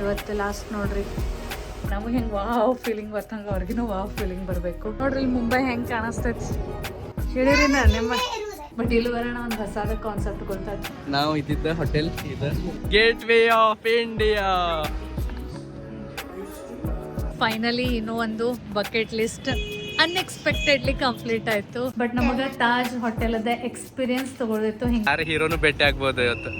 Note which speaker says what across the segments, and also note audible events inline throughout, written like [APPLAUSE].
Speaker 1: ಇವತ್ತು ಲಾಸ್ಟ್ ನೋಡ್ರಿ. ನಮಗೆ ಹೆಂಗೆ ವಾವ್ ಫೀಲಿಂಗ್ ಬರ್ತಂಗೆ ಅವ್ರಿಗಿನೂ ವಾವ್ ಫೀಲಿಂಗ್ ಬರಬೇಕು. ನೋಡ್ರಿ ಇಲ್ಲಿ ಮುಂಬೈ ಹೆಂಗೆ ಕಾಣಿಸ್ತೈತಿ. ಹೇಳಿರಿ ನಾ ನಿಮ್ಮ ಬಟ್ ಇಲ್ಲಿ ಬರೋಣ ಒಂದು ಹೊಸದ ಕಾನ್ಸೆಪ್ಟ್ ಗೊತ್ತಾಯ್ತು.
Speaker 2: ನಾವು ಇದ್ದಿದ್ದ ಹೋಟೆಲ್ ಇದು gate way of India
Speaker 1: finally ಇನ್ನೂ ಒಂದು ಬಕೆಟ್ ಲಿಸ್ಟ್ ಅನ್ಎಕ್ಸ್ಪೆಕ್ಟೆಡ್ಲಿ ಕಂಪ್ಲೀಟ್ ಆಯ್ತು. ಬಟ್ ನಮಗ ತಾಜ್ ಹೋಟೆಲ್ ಅದ ಎಕ್ಸ್ಪೀರಿಯನ್ಸ್ ತಗೊಳ್ದಿತ್ತು ಹಿಂಗೆ.
Speaker 2: ಯಾರು ಹೀರೋನು ಭೇಟಿ ಆಗ್ಬೋದು ಇವತ್ತು.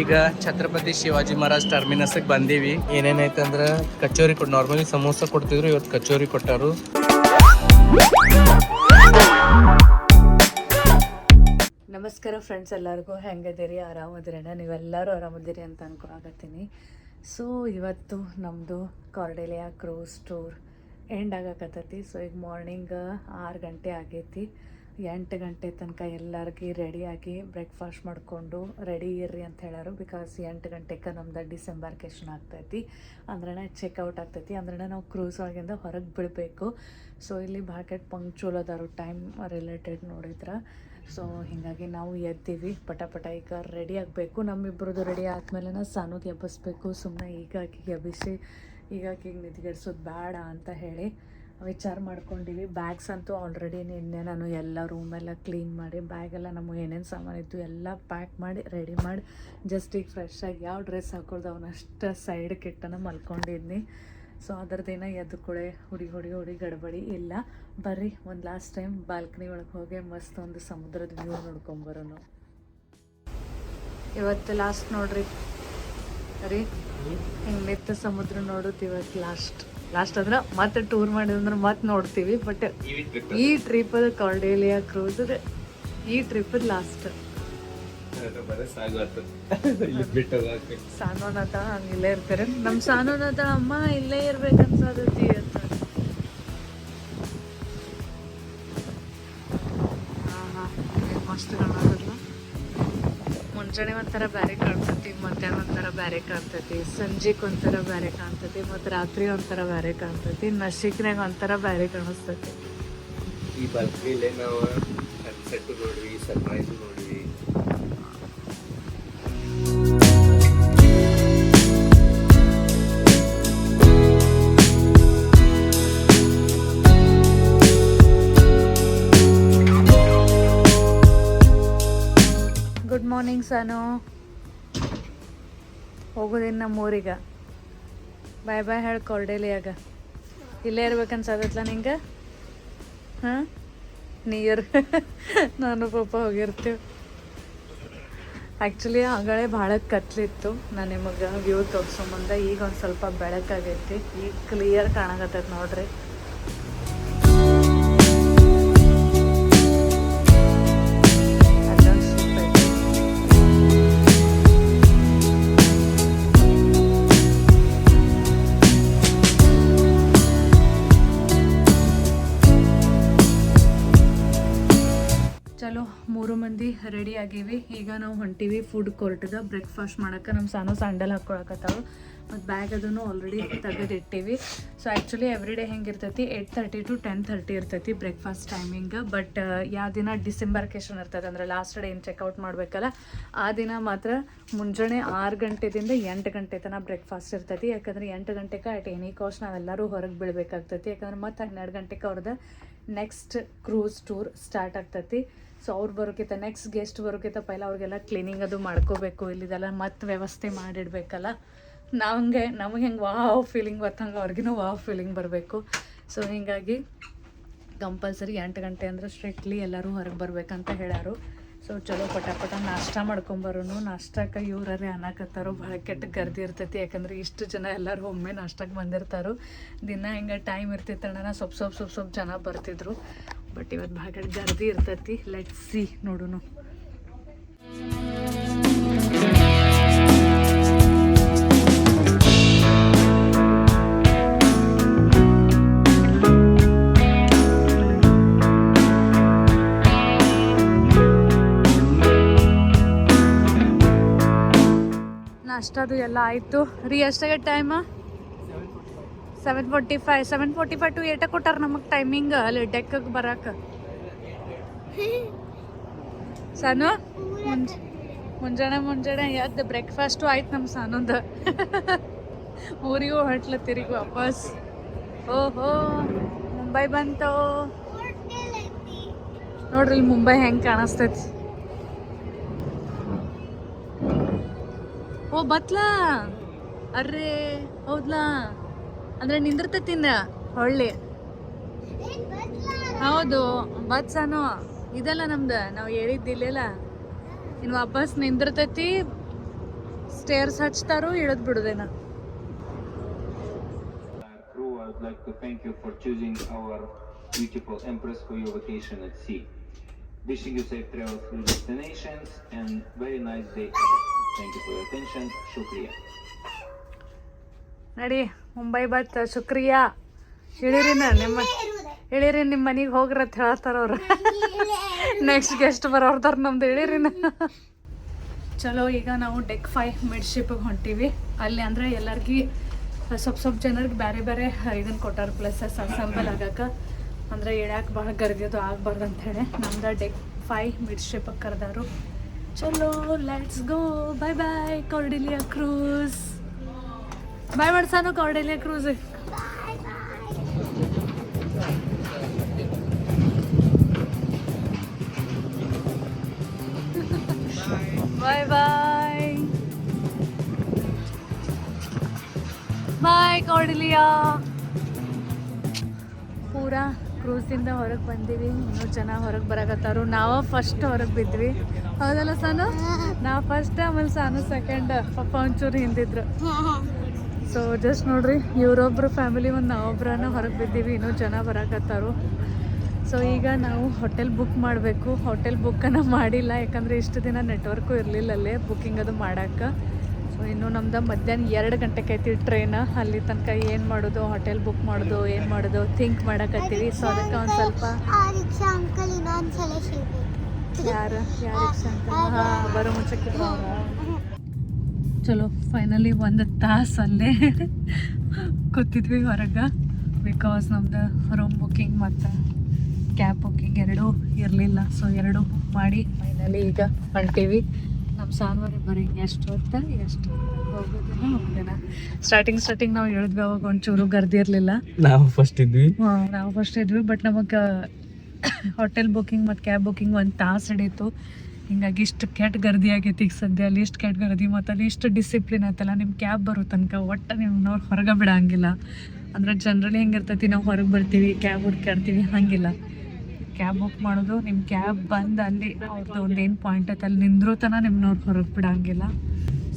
Speaker 2: ಈಗ ಛತ್ರಪತಿ ಶಿವಾಜಿ ಮಹಾರಾಜ್ ಟರ್ಮಿನಸ್ ಬಂದೀವಿ. ಏನೇನೈತೆ ಅಂದ್ರೆ ಕಚೋರಿ ಕೊಟ್ಟು ನಾರ್ಮಲಿ ಸಮೋಸ ಕೊಡ್ತಿದ್ರು, ಇವತ್ತು ಕಚೋರಿ ಕೊಟ್ಟರು.
Speaker 1: ನಮಸ್ಕಾರ ಫ್ರೆಂಡ್ಸ್ ಎಲ್ಲರಿಗೂ, ಹೆಂಗದಿರಿ? ಆರಾಮದಿರಣ್ಣ ನೀವೆಲ್ಲರೂ ಆರಾಮದಿರಿ ಅಂತ ಅನ್ಕೊಳಕತ್ತೀನಿ ಸೊ ಇವತ್ತು ನಮ್ಮದು ಕಾರ್ಡೆಲಿಯಾ ಕ್ರೂಸ್ ಟೂರ್ ಎಂಡ್ ಆಗಕತ್ತೈತಿ. ಸೊ ಈಗ ಮಾರ್ನಿಂಗ್ ಆರು ಗಂಟೆ ಆಗೈತಿ. ಎಂಟು ಗಂಟೆ ತನಕ ಎಲ್ಲರಿಗೆ ರೆಡಿಯಾಗಿ ಬ್ರೇಕ್ಫಾಸ್ಟ್ ಮಾಡಿಕೊಂಡು ರೆಡಿ ಇರ್ರಿ ಅಂತ ಹೇಳಾರು. ಬಿಕಾಸ್ ಎಂಟು ಗಂಟೆಗೆ ನಮ್ದು ಡಿಸೆಂಬರ್ಕೇಶನ್ ಆಗ್ತೈತಿ. ಅಂದ್ರೆ ಚೆಕ್ಔಟ್ ಆಗ್ತೈತಿ. ಅಂದ್ರೆ ನಾವು ಕ್ರೂಸ್ ಒಳಗಿಂದ ಹೊರಗೆ ಬಿಡಬೇಕು. ಸೊ ಇಲ್ಲಿ ಭಾಕೆಟ್ ಪಂಕ್ಚುಲ್ ಅದಾರು ಟೈಮ್ ರಿಲೇಟೆಡ್ ನೋಡಿದ್ರೆ. ಸೊ ಹೀಗಾಗಿ ನಾವು ಎದ್ದೀವಿ. ಪಟ ಪಟ ಈಗ ರೆಡಿ ಆಗಬೇಕು. ನಮ್ಮಿಬ್ಬರದ್ದು ರೆಡಿ ಆದಮೇಲೆ ಸಾನುಗೆ ಎಬ್ಬಿಸ್ಬೇಕು ಸುಮ್ಮನೆ ಈಗಾಗಿ ಆಕಿಗೆ ಎಬ್ಬಿಸಿ ಈಗ ಆಕಿಗೆ ನಿದ್ಗೆಡ್ಸೋದು ಬೇಡ ಅಂತ ಹೇಳಿ. ವಿಚಾರ ಮಾಡ್ಕೊಂಡಿವಿ. ಬ್ಯಾಗ್ಸ್ ಅಂತೂ ಆಲ್ರೆಡಿ ನಿನ್ನೆ ನಾನು ಎಲ್ಲ ರೂಮೆಲ್ಲ ಕ್ಲೀನ್ ಮಾಡಿ ಬ್ಯಾಗೆಲ್ಲ ನಮಗೆ ಏನೇನು ಸಾಮಾನು ಇತ್ತು ಎಲ್ಲ ಪ್ಯಾಕ್ ಮಾಡಿ ರೆಡಿ ಮಾಡಿ ಜಸ್ಟ್ ಈಗ ಫ್ರೆಶ್ ಆಗಿ ಯಾವ ಡ್ರೆಸ್ ಹಾಕೊಳ್ದು ಅವನಷ್ಟು ಸೈಡ್ ಕೆಟ್ಟನ ಮಲ್ಕೊಂಡಿದ್ನಿ. ಸೊ ಅದರದ್ದೇನ ಎದ್ದು ಕೊಳೆ ಹುಡಿ ಹುಡಿ ಹುಡಿ ಗಡಬಡಿ. ಇಲ್ಲ ಬರ್ರಿ ಒಂದು ಲಾಸ್ಟ್ ಟೈಮ್ ಬಾಲ್ಕನಿ ಒಳಗೆ ಹೋಗಿ ಮಸ್ತ್ ಒಂದು ಸಮುದ್ರದ ವ್ಯೂ ನೋಡ್ಕೊಂಬರೋನು ಇವತ್ತು ಲಾಸ್ಟ್ ನೋಡ್ರಿ. ರೀ ಹಿಂಗೆ ನಿತ್ಯ ಸಮುದ್ರ ನೋಡೋದು ಇವತ್ತು ಲಾಸ್ಟ್ ಲಾಸ್ಟ್ ಅಂದ್ರೆ ಮತ್ತೆ ಟೂರ್ ಮಾಡಿದ್ರೆ ಮತ್ತೆ ನೋಡ್ತೀವಿ ಬಟ್ ಈ ಟ್ರಿಪ್ ಕಾರ್ಡೇಲಿಯಾ ಕ್ರೂಸ್ ಈ ಟ್ರಿಪ್ ಲಾಸ್ಟ್ ಸಾನೋನಾಥ ಹಂಗ ಇಲ್ಲೇ ಇರ್ತಾರೆ. ನಮ್ಮ ಸಾನೋನಾಥ ಅಮ್ಮ ಇಲ್ಲೇ ಇರ್ಬೇಕು ಅಂತ ಮುಂಜಾನೆ ಒಂಥರ ಬ್ಯಾರೆ ಕಾಣ್ತೈತಿ, ಮಧ್ಯಾಹ್ನ ಒಂಥರ ಬ್ಯಾರೆ ಕಾಣ್ತೈತಿ ಸಂಜೆಗೆ ಒಂಥರ ಬ್ಯಾರೆ ಕಾಣ್ತೈತಿ, ಮತ್ತು ರಾತ್ರಿ ಒಂಥರ ಬ್ಯಾರೆ ಕಾಣ್ತೈತಿ ನಶಿಕ್ನಾಗ ಒಂಥರ ಬ್ಯಾರೆ ಕಾಣಿಸ್ತೈತಿ.
Speaker 2: ಈ ಬಲ್ಕಿಲೆ ನಾವು ಸನ್ಸೆಟ್ ನೋಡ್ರಿ ಸನ್ರೈಸ್ ನೋಡ್ವಿ.
Speaker 1: ಮಾರ್ನಿಂಗ್ ಸಾನು ಹೋಗೋದಿನ್ನ ನಮ್ಮೂರಿಗೆ ಬಾಯ್ ಬಾಯ್ ಹೇಳಿ ಕೊರ್ಡೇಲಿಯಾಗ ಇಲ್ಲೇ ಇರ್ಬೇಕನ್ಸದತ್ಲ ನಿಂಗೆ? ಹಾಂ? ನಿಯರ್ [LAUGHS] ನಾನು ಪಾಪ ಹೋಗಿರ್ತೀವಿ. ಆ್ಯಕ್ಚುಲಿ ಆಗಳೇ ಭಾಳ ಕತ್ಲಿತ್ತು. ನಾನು ನಿಮಗೆ ವ್ಯೂ ತೋರಿಸೋ ಈಗ ಒಂದು ಸ್ವಲ್ಪ ಬೆಳಕಾಗೈತಿ. ಈಗ ಕ್ಲಿಯರ್ ಕಾಣಕತ್ತೈತೆ ನೋಡ್ರಿ. ಚಲೋ ಮೂರು ಮಂದಿ ರೆಡಿ ಆಗೀವಿ. ಈಗ ನಾವು ಹೊಂಟೀವಿ ಫುಡ್ ಕೋರ್ಟ್ಗೆ ಬ್ರೇಕ್ಫಾಸ್ಟ್ ಮಾಡಕ್ಕೆ ನಮ್ಮ ಸಾನು ಸ್ಯಾಂಡಲ್ ಹಾಕ್ಕೊಳಕತ್ತಾವೆ ಮತ್ತು ಬ್ಯಾಗ್ ಅದನ್ನು ಆಲ್ರೆಡಿ ತೆಗೆದಿಟ್ಟೀವಿ. ಸೊ ಆ್ಯಕ್ಚುಲಿ ಎವ್ರಿ ಡೇ ಹೆಂಗಿರ್ತೈತಿ? Eight thirty to ten thirty ಇರ್ತೈತಿ ಬ್ರೇಕ್ಫಾಸ್ಟ್ ಟೈಮಿಂಗ್ ಬಟ್ ಯಾವ ದಿನ ಡಿಸೆಂಬರ್ಕೇಶನ್ ಇರ್ತದೆ ಅಂದರೆ ಲಾಸ್ಟ್ ಡೇ ಏನು ಚೆಕ್ಔಟ್ ಮಾಡಬೇಕಲ್ಲ, ಆ ದಿನ ಮಾತ್ರ ಮುಂಜಾನೆ ಆರು ಗಂಟೆದಿಂದ ಎಂಟು ಗಂಟೆ ತನಕ ಬ್ರೇಕ್ಫಾಸ್ಟ್ ಇರ್ತೈತಿ. ಯಾಕಂದ್ರೆ ಎಂಟು ಗಂಟೆಗೆ ಅಟ್ ಎನಿ ಕಾಸ್ಟ್ ನಾವೆಲ್ಲರೂ ಹೊರಗೆ ಬೀಳ್ಬೇಕಾಗ್ತೈತಿ. ಯಾಕಂದ್ರೆ ಮತ್ತು ಹನ್ನೆರಡು ಗಂಟೆಗೆ ಅವ್ರದ್ದು ನೆಕ್ಸ್ಟ್ ಕ್ರೂಸ್ ಟೂರ್ ಸ್ಟಾರ್ಟ್ ಆಗ್ತೈತಿ. ಸೊ ಅವ್ರು ಬರೋಕ್ಕಿಂತ ನೆಕ್ಸ್ಟ್ ಗೆಸ್ಟ್ ಬರೋಕ್ಕಿಂತ ಪೈಲ ಅವ್ರಿಗೆಲ್ಲ ಕ್ಲೀನಿಂಗ್ ಅದು ಮಾಡ್ಕೋಬೇಕು, ಇಲ್ಲಿದೆಲ್ಲ ಮತ್ತೆ ವ್ಯವಸ್ಥೆ ಮಾಡಿಡ್ಬೇಕಲ್ಲ. ನಮಗೆ ನಮಗೆ ಹೆಂಗೆ ವಾವ್ ಫೀಲಿಂಗ್ ಬರ್ತಂಗೆ ಅವ್ರಿಗಿನೂ ವಾವ್ ಫೀಲಿಂಗ್ ಬರಬೇಕು. ಸೊ ಹೀಗಾಗಿ ಕಂಪಲ್ಸರಿ ಎಂಟು ಗಂಟೆ ಅಂದ್ರೆ ಸ್ಟ್ರಿಕ್ಟ್ಲಿ ಎಲ್ಲರೂ ಹೊರಗೆ ಬರಬೇಕಂತ ಹೇಳ್ಯಾರು. ಸೊ ಚಲೋ ಪಟ ಪಟ ನಾಷ್ಟ ಮಾಡ್ಕೊಂಬರೋನು. ನಾಷ್ಟಕ್ಕೆ ಇವ್ರೇ ಅನ್ನಕತ್ತಾರೋ ಭಾಳ ಕೆಟ್ಟ ಗರ್ದಿ ಇರ್ತೈತಿ. ಯಾಕಂದ್ರೆ ಇಷ್ಟು ಜನ ಎಲ್ಲರೂ ಒಮ್ಮೆ ನಾಷ್ಟಕ್ಕೆ ಬಂದಿರ್ತಾರೋ. ದಿನ ಹಿಂಗೆ ಟೈಮ್ ಇರ್ತಿತ್ತಣ್ಣ ಸ್ವಲ್ಪ ಸ್ವಲ್ಪ ಸ್ವಲ್ಪ ಸ್ವಲ್ಪ ಜನ ಬರ್ತಿದ್ರು. ಬಟ್ ಇವತ್ತು ಭಾಳ ಕೆಟ್ಟ ಗರ್ದಿ ಇರ್ತೈತಿ. ಲೆಟ್ ಸಿ ನೋಡೋಣ ಅಷ್ಟದು ಎಲ್ಲ ಆಯಿತು. ರೀ ಎಷ್ಟಾಗ time seven forty five seven forty five to ಏಟ ಕೊಟ್ಟಾರ ನಮಗೆ ಟೈಮಿಂಗ್ ಅಲ್ಲಿ ಡೆಕ್ಕಗೆ ಬರಕ್ಕೆ [LAUGHS] ಸಾನು ಮುಂಜ ಮುಂಜಾನೆ ಮುಂಜಾನೆ ಎದ್ದು ಬ್ರೇಕ್ಫಾಸ್ಟು ಆಯ್ತು ನಮ್ಮ ಸಾನೊಂದು. [LAUGHS] ಊರಿಗೂ ಹೊಟ್ಲತ್ತೀರಿಗ ವಾಪಸ್. ಓಹೋ ಮುಂಬೈ ಬಂತು. ನೋಡ್ರಿ ಇಲ್ಲಿ ಮುಂಬೈ ಹೆಂಗೆ ಕಾಣಿಸ್ತೈತಿ. ಓ ಬತ್ಲಾ. ಅರ್ರೇ ಹೌದ್ಲಾ. ಅಂದ್ರೆ ನಿಂದಿರ್ತೈತಿನ ಹೊಳ್ಳಿ ಹೌದು ಬತ್ಸನು ಇದಲ್ಲ ನಮ್ದು ನಾವು ಹೇಳಿದ್ದಿಲ್ಲ ಇನ್ನು ವಾಪಸ್ ನಿಂದಿರ್ತೈತಿ ಸ್ಟೇರ್ಸ್ ಹಚ್ತಾರು ಇಳದ್ ಬಿಡುದೇನ.
Speaker 3: Wishing you safe travel through destinations and very nice day. Thank you for your attention. Shukriya.
Speaker 1: ನಡಿ, ಮುಂಬೈ ಬತ್, ಶುಕ್ರಿಯಾ. ನಾ ನಿಮ್ಮ ಇಳಿರಿ ನಿಮ್ಮ ಮನೆಗೆ ಹೋಗ್ರಿ ಅಂತ ಅವ್ರು. ನೆಕ್ಸ್ಟ್ ಗೆಸ್ಟ್ ಬರೋರ್ದಾರ ನಮ್ದು ಇಳಿರಿನ ಚಲೋ, ಈಗ ನಾವು ಡೆಕ್ ಫೈ ಮಿಡ್ಶಿಪ್ಗೆ ಹೊಂಟೀವಿ. ಅಲ್ಲಿ ಅಂದ್ರೆ ಎಲ್ಲರಿಗೂ, ಸ್ವಲ್ಪ ಸ್ವಲ್ಪ ಜನರಿಗೆ ಬೇರೆ ಬೇರೆ ಇದನ್ನು ಕೊಟ್ಟಾರ ಪ್ಲಸ್ ಅಸೆಂಬಲ್ ಆಗಕ್ಕೆ. ಅಂದ್ರೆ ಇಳ್ಯಾಕೆ ಭಾಳ ಗರ್ದಿದ್ದು ಆಗ್ಬಾರ್ದು ಅಂತ ಹೇಳಿ ನಮ್ದು ಡೆಕ್ ಫೈ ಮಿಡ್ಶಿಪ್ಗೆ ಕರೆದಾರು. ಚಲೋ let's go bye bye Cordelia cruise bye ಮಾಡ್ಸಾನು Cordelia cruise bye bye bye Cordelia ಪೂರಾ ಕ್ರೂಸಿಂದ ಹೊರಗೆ ಬಂದೀವಿ. ಇನ್ನೂ ಜನ ಹೊರಗೆ ಬರಕತ್ತಾರು. ನಾವು ಫಸ್ಟ್ ಹೊರಗೆ ಬಿದ್ವಿ. ಹೌದಲ್ಲ ಸಾನು? ನಾವು ಫಸ್ಟ್ ಆಮೇಲೆ ಸಾನು ಸೆಕೆಂಡ್ ಪಪ್ಪ ಒಂಚೂರು ಹಿಂದಿದ್ರು. ಸೊ ಜಸ್ಟ್ ನೋಡ್ರಿ ಇವರೊಬ್ರು ಫ್ಯಾಮಿಲಿ ಒಂದು ನಾವೊಬ್ರನ್ನ ಹೊರಗೆ ಬಿದ್ದೀವಿ ಇನ್ನೂ ಜನ ಬರಕತ್ತಾರು. ಸೊ ಈಗ ನಾವು ಹೋಟೆಲ್ ಬುಕ್ ಮಾಡಬೇಕು. ಹೋಟೆಲ್ ಬುಕ್ಕನ್ನು ಮಾಡಿಲ್ಲ ಯಾಕಂದರೆ ಇಷ್ಟು ದಿನ ನೆಟ್ವರ್ಕು ಇರಲಿಲ್ಲ ಅಲ್ಲೇ ಬುಕ್ಕಿಂಗ್ ಅದು ಮಾಡಕ್ಕೆ ಸೊ ಇನ್ನು ನಮ್ದು ಮಧ್ಯಾಹ್ನ ಎರಡು ಗಂಟೆಗೆ ಐತಿ ಟ್ರೈನ್ ಅಲ್ಲಿ ತನಕ ಏನು ಮಾಡೋದು ಹೋಟೆಲ್ ಬುಕ್ ಮಾಡೋದು ಏನು ಮಾಡೋದು ಥಿಂಕ್ ಮಾಡಕತ್ತೀವಿ. ಸೊ ಅದಕ್ಕೆ ಒಂದು ಸ್ವಲ್ಪ ಯಾರು? ಯಾರು ಹಾಂ ಬರೋ ಮುಂಚೆಕ್ಕೆ ಚಲೋ ಫೈನಲಿ ಒಂದು ತಾಸು ಅಲ್ಲೇ ಕೂತಿದ್ವಿ ಹೊರಗೆ. ಬಿಕಾಸ್ ನಮ್ದು ರೂಮ್ ಬುಕ್ಕಿಂಗ್ ಮತ್ತು ಕ್ಯಾಬ್ ಬುಕ್ಕಿಂಗ್ ಎರಡೂ ಇರಲಿಲ್ಲ. ಸೊ ಎರಡೂ ಬುಕ್ ಮಾಡಿ ಫೈನಲಿ ಈಗ ಹೊಂಟೀವಿ. ನಮ್ಮ ಸಾನ್ವಾರಿ ಬರೀ ಎಷ್ಟು ಹೊತ್ತ ಎಷ್ಟು ಹೋಗೋದಿಲ್ಲ ಸ್ಟಾರ್ಟಿಂಗ್ ಸ್ಟಾರ್ಟಿಂಗ್ ನಾವು ಹೇಳಿದ್ವಿ ಅವಾಗ ಒಂಚೂರು ಗರ್ದಿ ಇರಲಿಲ್ಲ
Speaker 2: ನಾವು ಫಸ್ಟ್ ಇದ್ವಿ.
Speaker 1: ನಾವು ಫಸ್ಟ್ ಇದ್ವಿ ಬಟ್ ನಮಗೆ ಹೋಟೆಲ್ ಬುಕ್ಕಿಂಗ್ ಮತ್ತು ಕ್ಯಾಬ್ ಬುಕ್ಕಿಂಗ್ ಒಂದು ತಾಸು ಹಿಡೀತು. ಹಿಂಗಾಗಿ ಇಷ್ಟು ಕೆಟ್ಟ ಗರ್ದಿ ಆಗೈತಿ ಈಗ ಸದ್ಯ, ಅಲ್ಲಿ ಇಷ್ಟು ಕೆಟ್ಟ ಗರ್ದಿ ಮತ್ತು ಅಲ್ಲಿ ಇಷ್ಟು ಡಿಸಿಪ್ಲಿನ್ ಆಯ್ತಲ್ಲ ನಿಮ್ಮ ಕ್ಯಾಬ್ ಬರೋ ತನಕ ಒಟ್ಟು ನೀವು ನಾವು ಹೊರಗೆ ಬಿಡಂಗಿಲ್ಲ. ಅಂದ್ರೆ ಜನ್ರಲಿ ಹೆಂಗಿರ್ತೈತಿ, ನಾವು ಹೊರಗೆ ಬರ್ತೀವಿ ಕ್ಯಾಬ್ ಹುಡ್ಕಾಡ್ತೀವಿ ಹಾಗಿಲ್ಲ. ಕ್ಯಾಬ್ ಬುಕ್ ಮಾಡೋದು ನಿಮ್ಮ ಕ್ಯಾಬ್ ಬಂದು ಅಲ್ಲಿ ಅವ್ರದ್ದು ಒಂದು ಏನು ಪಾಯಿಂಟ್ ಐತೆ, ಅಲ್ಲಿ ನಿಂದ್ರೂ ತನಕ ನಿಮ್ಮನ್ನವ್ರು ಹೊರಗೆ ಬಿಡಂಗಿಲ್ಲ.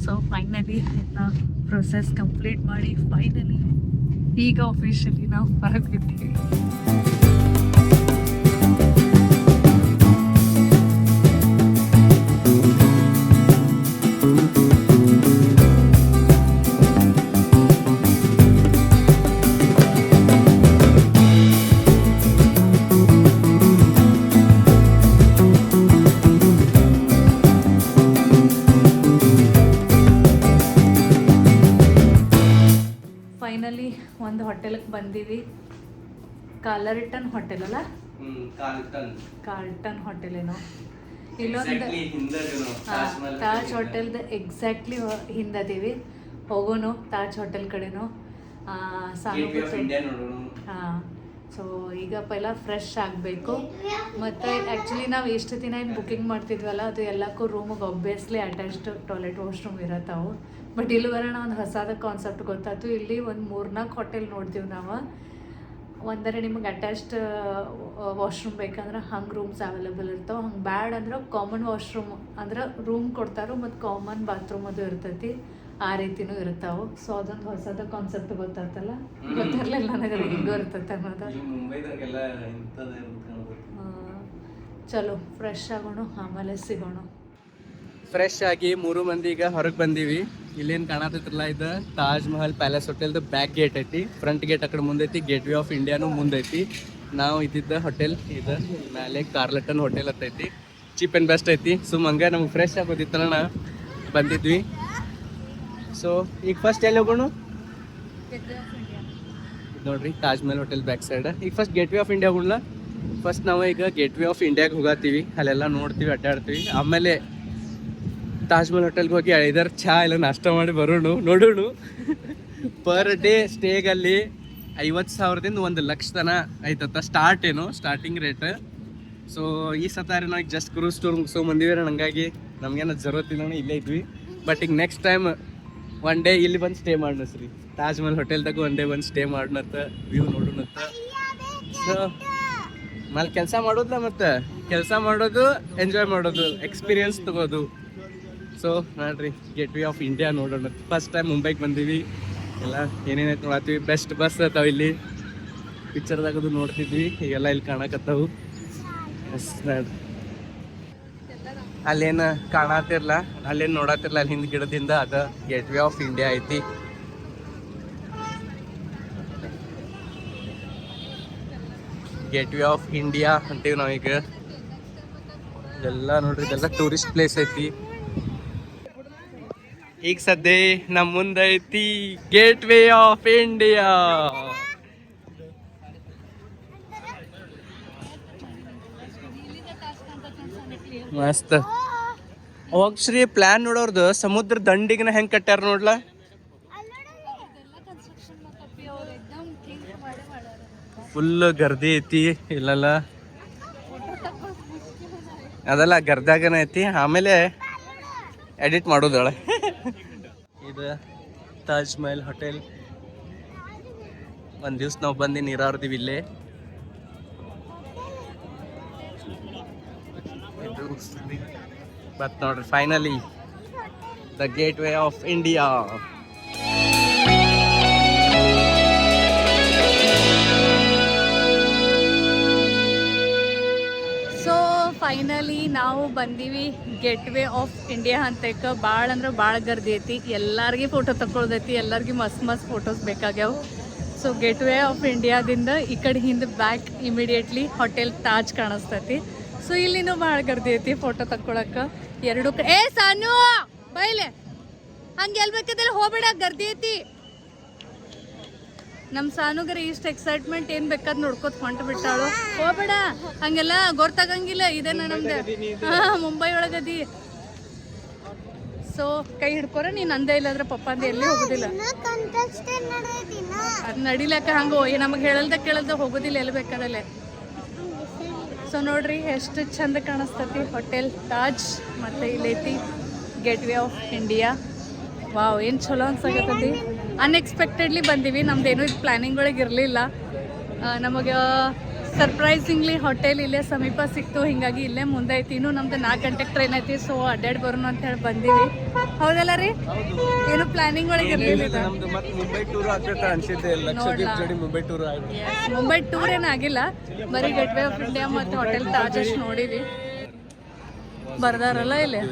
Speaker 1: ಸೊ ಫೈನಲಿ ಎಲ್ಲ ಪ್ರೊಸೆಸ್ ಕಂಪ್ಲೀಟ್ ಮಾಡಿ ಫೈನಲಿ ಈಗ ಅಫಿಷಿಯಲಿ ನಾವು ಹೊರಗೆ ಬಿದ್ದೀವಿ ಬಂದೀವಿ. ಕಾಲರಿಟನ್ ಹೋಟೆಲ್ ಅಲ್ಲ? ಕಾರ್ಟನ್ ಹೋಟೆಲ್ ಏನೋ. ಇಲ್ಲೊಂದು ಹಾ, ತಾಜ್ ಹೋಟೆಲ್ದ ಎಕ್ಸಾಕ್ಟ್ಲಿ ಹಿಂದದೀವಿ. ಹೋಗೋನು ತಾಜ್ ಹೋಟೆಲ್ ಕಡೆನು. ಹಾಂ ಸೊ ಈಗ ಪೈಲ ಫ್ರೆಶ್ ಆಗಬೇಕು. ಮತ್ತು ಆ್ಯಕ್ಚುಲಿ ನಾವು ಎಷ್ಟು ದಿನ ಏನು ಬುಕಿಂಗ್ ಮಾಡ್ತಿದ್ವಲ್ಲ ಅದು ಎಲ್ಲಕ್ಕೂ ರೂಮಿಗೆ ಒಬ್ಬಿಯಸ್ಲಿ ಅಟ್ಯಾಚ್ಡ್ ಟಾಯ್ಲೆಟ್ ವಾಶ್ರೂಮ್ ಇರತ್ತಾವು. ಬಟ್ ಇಲ್ಲಿ ಬರೋಣ ಒಂದು ಹೊಸದ ಕಾನ್ಸೆಪ್ಟ್ ಗೊತ್ತಾಯ್ತು. ಇಲ್ಲಿ ಒಂದು ಮೂರ್ನಾಲ್ಕು ಹೋಟೆಲ್ ನೋಡ್ತೀವಿ ನಾವು. ಒಂದರೆ ನಿಮಗೆ ಅಟ್ಯಾಚ್ಡ್ ವಾಶ್ರೂಮ್ ಬೇಕಂದ್ರೆ ಹಂಗೆ ರೂಮ್ಸ್ ಅವೈಲೇಬಲ್ ಇರ್ತಾವೆ. ಹಂಗೆ ಬ್ಯಾಡ್ ಅಂದ್ರೆ ಕಾಮನ್ ವಾಶ್ರೂಮ್ ಅಂದ್ರೆ ರೂಮ್ ಕೊಡ್ತಾರೆ ಮತ್ತು ಕಾಮನ್ ಬಾತ್ರೂಮ್ ಅದು ಇರ್ತೈತಿ. ಆ ರೀತಿನೂ ಇರ್ತಾವೆ. ಸೊ ಅದೊಂದು ಹೊಸದ ಕಾನ್ಸೆಪ್ಟ್ ಗೊತ್ತಾಯ್ತಲ್ಲ? ಗೊತ್ತಿರಲಿಲ್ಲ ನನಗೆ ಅದು ಹಿಂಗೂ ಇರ್ತೈತೆ ಅನ್ನೋದು. ಚಲೋ ಫ್ರೆಶ್ ಆಗೋಣ ಆಮೇಲೆ ಸಿಗೋಣ.
Speaker 2: ಫ್ರೆಶ್ ಆಗಿ ಮೂರು ಮಂದಿ ಈಗ ಹೊರಗೆ ಬಂದೀವಿ. ಇಲ್ಲೇನು ಕಾಣತೈತ್ರಲ್ಲ ಇದು ತಾಜ್ ಮಹಲ್ ಪ್ಯಾಲೇಸ್ ಹೋಟೆಲ್ದು ಬ್ಯಾಕ್ ಗೇಟ್ ಐತಿ. ಫ್ರಂಟ್ ಗೇಟ್ ಆ ಕಡೆ ಮುಂದೈತಿ ಗೇಟ್ ವೇ ಆಫ್ ಇಂಡಿಯಾನು ಮುಂದೈತಿ. ನಾವು ಇದ್ದಿದ್ದ ಹೋಟೆಲ್ ಇದು ಮ್ಯಾಲೆ ಕಾರ್ಲಟನ್ ಹೋಟೆಲ್ ಅಂತೈತಿ ಚೀಪ್ ಆ್ಯಂಡ್ ಬೆಸ್ಟ್ ಐತಿ. ಸೊ ಹಂಗೆ ನಮ್ಗೆ ಫ್ರೆಶ್ ಆಗೋದಿತ್ತಲ್ಲ ಬಂದಿದ್ವಿ. ಸೊ ಈಗ ಫಸ್ಟ್ ಎಲ್ಲಿ ಹೋಗೋಣ? ನೋಡ್ರಿ, Taj Mahal hotel back side ಈಗ first gate way of India ಹೋಗೋಣ ಫಸ್ಟ್ ನಾವು ಈಗ ಗೇಟ್ ವೇ ಆಫ್ ಇಂಡಿಯಾಗೆ ಹೋಗತ್ತೀವಿ ಅಲ್ಲೆಲ್ಲ ನೋಡ್ತೀವಿ, ಅಡ್ಡಾಡ್ತೀವಿ. ಆಮೇಲೆ ತಾಜ್ ಮಹಲ್ ಹೋಟೆಲ್ಗೆ ಹೋಗಿ ಐದಾರು ಚಹಾ ಇಲ್ಲ ನಾಷ್ಟ ಮಾಡಿ ಬರೋಣ, ನೋಡೋಣ. ಪರ್ ಡೇ ಸ್ಟೇಗಲ್ಲಿ ಐವತ್ತು ಸಾವಿರದಿಂದ ಒಂದು ಲಕ್ಷ ತನ ಐತತ್ತ ಸ್ಟಾರ್ಟ್ ಏನು ಸ್ಟಾರ್ಟಿಂಗ್ ರೇಟ್ ಸೊ ಈ ಸತಾರಿ ನಾವು ಜಸ್ಟ್ ಕ್ರೂಸ್ ಟೂರ್ ಮುಗಿಸೋ ಬಂದಿವಿ ಹಂಗಾಗಿ ನಮ್ಗೇನು ಇಲ್ಲ ಇಲ್ಲೇ ಇದ್ವಿ. ಬಟ್ ಈಗ ನೆಕ್ಸ್ಟ್ ಟೈಮ್ ಒನ್ ಡೇ ಇಲ್ಲಿ ಬಂದು ಸ್ಟೇ ಮಾಡೋಣ ಸರಿ. ತಾಜ್ಮಹಲ್ ಹೋಟೆಲ್ದಾಗ ಒನ್ ಡೇ ಬಂದು ಸ್ಟೇ ಮಾಡೋಣತ್ತ ವ್ಯೂ ನೋಡೋಣತ್ತ ಸೊ ಮೇಲೆ ಕೆಲಸ ಮಾಡೋದ್ಲ ಮತ್ತೆ? ಕೆಲಸ ಮಾಡೋದು ಎಂಜಾಯ್ ಮಾಡೋದು ಎಕ್ಸ್ಪೀರಿಯನ್ಸ್ ತಗೋದು. ಸೊ ನೋಡ್ರಿ ಗೇಟ್ ವೇ ಆಫ್ ಇಂಡಿಯಾ ನೋಡೋಣ ಫಸ್ಟ್ ಟೈಮ್ ಮುಂಬೈಗೆ ಬಂದೀವಿ. ಎಲ್ಲ ಏನೇನೈತೆ ನೋಡತ್ತೀವಿ ಬೆಸ್ಟ್ ಬಸ್ ಅದಾವ ಇಲ್ಲಿ. ಪಿಕ್ಚರ್ದಾಗದು ನೋಡ್ತಿದ್ವಿ. ಈಗೆಲ್ಲ ಇಲ್ಲಿ ಕಾಣಕತ್ತಾವು. ನೋಡ್ರಿ ಅಲ್ಲೇನು ಕಾಣತಿರ್ಲ. ಅಲ್ಲೇನು ಅಲ್ಲಿ ಹಿಂದ್ ಗಿಡದಿಂದ ಅದ ಗೇಟ್ ವೇ ಆಫ್ ಇಂಡಿಯಾ ಐತಿ. ಗೇಟ್ ವೇ ಆಫ್ ಇಂಡಿಯಾ ಅಂತೀವಿ ನಾವೀಗ. ಎಲ್ಲ ನೋಡ್ರಿ, ಇದೆಲ್ಲ ಟೂರಿಸ್ಟ್ ಪ್ಲೇಸ್ ಐತಿ. ಈಗ ಸದ್ಯ ನಮ್ಮ ಮುಂದೈತಿ ಗೇಟ್ ವೇ ಆಫ್ ಇಂಡಿಯಾ ಮಸ್ತ್. ಅವಾಗ ಶ್ರೀ ಪ್ಲಾನ್ ನೋಡೋರ್ದು ಸಮುದ್ರ ದಂಡಿಗಿನ ಹೆಂಗ್ ಕಟ್ಟ್ಯಾರ ನೋಡ್ಲ? ಫುಲ್ ಗರ್ದಿ ಐತಿ, ಇಲ್ಲಲ್ಲ. ಅದೆಲ್ಲ ಗರ್ದಾಗನ ಐತಿ, ಆಮೇಲೆ ಎಡಿಟ್ ಮಾಡೋದಳ. ಇದು ತಾಜ್ ಮಹಲ್ ಹೋಟೆಲ್. ಒಂದ್ ದಿವ್ಸ ನಾವು ಬಂದು ನೀರಾಡ್ದಿವಿ ಇಲ್ಲೇ. ಬತ್ ನೋಡ್ರಿ finally the gateway of
Speaker 1: India finally ನಾವು ಬಂದೀವಿ ಗೆಟ್ ವೇ ಆಫ್ ಇಂಡಿಯಾ ಅಂತಕ್ಕೆ ಭಾಳ ಅಂದ್ರೆ ಭಾಳ ಗರ್ದಿ ಐತಿ. ಎಲ್ಲಾರ್ಗಿ ಫೋಟೋ ತಗೊಳ್ದೈತಿ ಎಲ್ಲಾರ್ಗಿ ಮಸ್ತ್ ಮಸ್ತ್ ಫೋಟೋಸ್ ಬೇಕಾಗ್ಯಾವ. ಸೊ ಗೆಟ್ ವೇ ಆಫ್ ಇಂಡಿಯಾದಿಂದ ಈ ಕಡೆ ಹಿಂದೆ ಬ್ಯಾಕ್ ಇಮಿಡಿಯೇಟ್ಲಿ ಹೋಟೆಲ್ ತಾಜ್ ಕಾಣಿಸ್ತೈತಿ. ಸೊ ಇಲ್ಲಿನೂ ಭಾಳ ಗರ್ದಿ ಐತಿ ಫೋಟೋ ತಕ್ಕೊಳಕ್ಕೆ. ಎರಡು ಕಡೆ ಏ ಸಾನು ಬೈಲೆ! ಹಂಗೆ ಎಲ್ಲಿ ಬೇಕಾದಲ್ಲಿ ಹೋಗ್ಬೇಡ, ಗರ್ದಿ ಐತಿ. ನಮ್ಮ ಸಾನುಗರಿ ಇಷ್ಟ ಎಕ್ಸೈಟ್ಮೆಂಟ್ ಏನ್ ಬೇಕಾದ್ ನೋಡ್ಕೋತ ಹೊಂಟ ಬಿಟ್ಟಾಳು. ಹೋಗ್ಬೇಡ ಹಂಗೆಲ್ಲ ಗೊತ್ತಾಗಂಗಿಲ್ಲ ಇದೇನ ನಮ್ದು. ಹಾಂ ಮುಂಬೈ ಒಳಗದಿ ಸೊ ಕೈ ಹಿಡ್ಕೊರ, ನೀನ್ ಅಂದೇ ಇಲ್ಲಾಂದ್ರೆ ಪಪ್ಪ ಅಂದ ಎಲ್ಲಿ ಹೋಗುದಿಲ್ಲ. ಅದು ನಡಿಲಕ್ಕ ಹಂಗ ನಮಗೆ ಹೇಳಲ್ದ ಕೇಳಲ್ದ ಹೋಗೋದಿಲ್ಲ, ಎಲ್ಲಿ ಬೇಕಾದಲ್ಲೇ. ಸೊ ನೋಡ್ರಿ, ಎಷ್ಟು ಚಂದ ಕಾಣಿಸ್ತತಿ ಹೋಟೆಲ್. ತಾಜ್ ಮತ್ತೆ ಇಲ್ಲೈತಿ gate way of India wow ಏನು ಚಲೋ ಅನ್ಸಾಕತ್ತೈತಿ. ಅನ್ಎಕ್ಸ್ಪೆಕ್ಟೆಡ್ಲಿ ಬಂದೀವಿ. ನಮ್ದೇನು ಇದು ಪ್ಲ್ಯಾನಿಂಗ್ ಒಳಗೆ ಇರಲಿಲ್ಲ. ನಮಗೆ ಸರ್ಪ್ರೈಸಿಂಗ್ಲಿ ಹೋಟೆಲ್ ಇಲ್ಲೇ ಸಮೀಪ ಸಿಕ್ತು. ಹಿಂಗಾಗಿ ಇಲ್ಲೇ ಮುಂದೆ ಐತಿ. ಇನ್ನು ನಮ್ದು ನಾಲ್ಕು ಗಂಟೆಗೆ ಟ್ರೈನ್ ಐತಿ. ಸೊ ಅಡ್ಡಾಡಿ ಬರೋಣ ಅಂತ ಹೇಳಿ ಬಂದೀವಿ. ಹೌದಲ್ಲ ರೀ? ಏನು ಪ್ಲಾನಿಂಗ್ ಒಳಗೆ ಇರಲಿಲ್ಲ.
Speaker 2: ಮುಂಬೈ ಟೂರ್ ಅನ್ಸಿದ್ದೆ ಮುಂಬೈ ಟೂರ್
Speaker 1: ಮುಂಬೈ ಟೂರ್ ಏನಾಗಿಲ್ಲ ಬರೀ ಗೇಟ್ ವೇ ಆಫ್ ಇಂಡಿಯಾ ಮತ್ತು ಹೋಟೆಲ್ ತಾಜ್ ನೋಡಿವಿ. ಬರ್ದಾರಲ್ಲ ಇಲ್ಲಿ?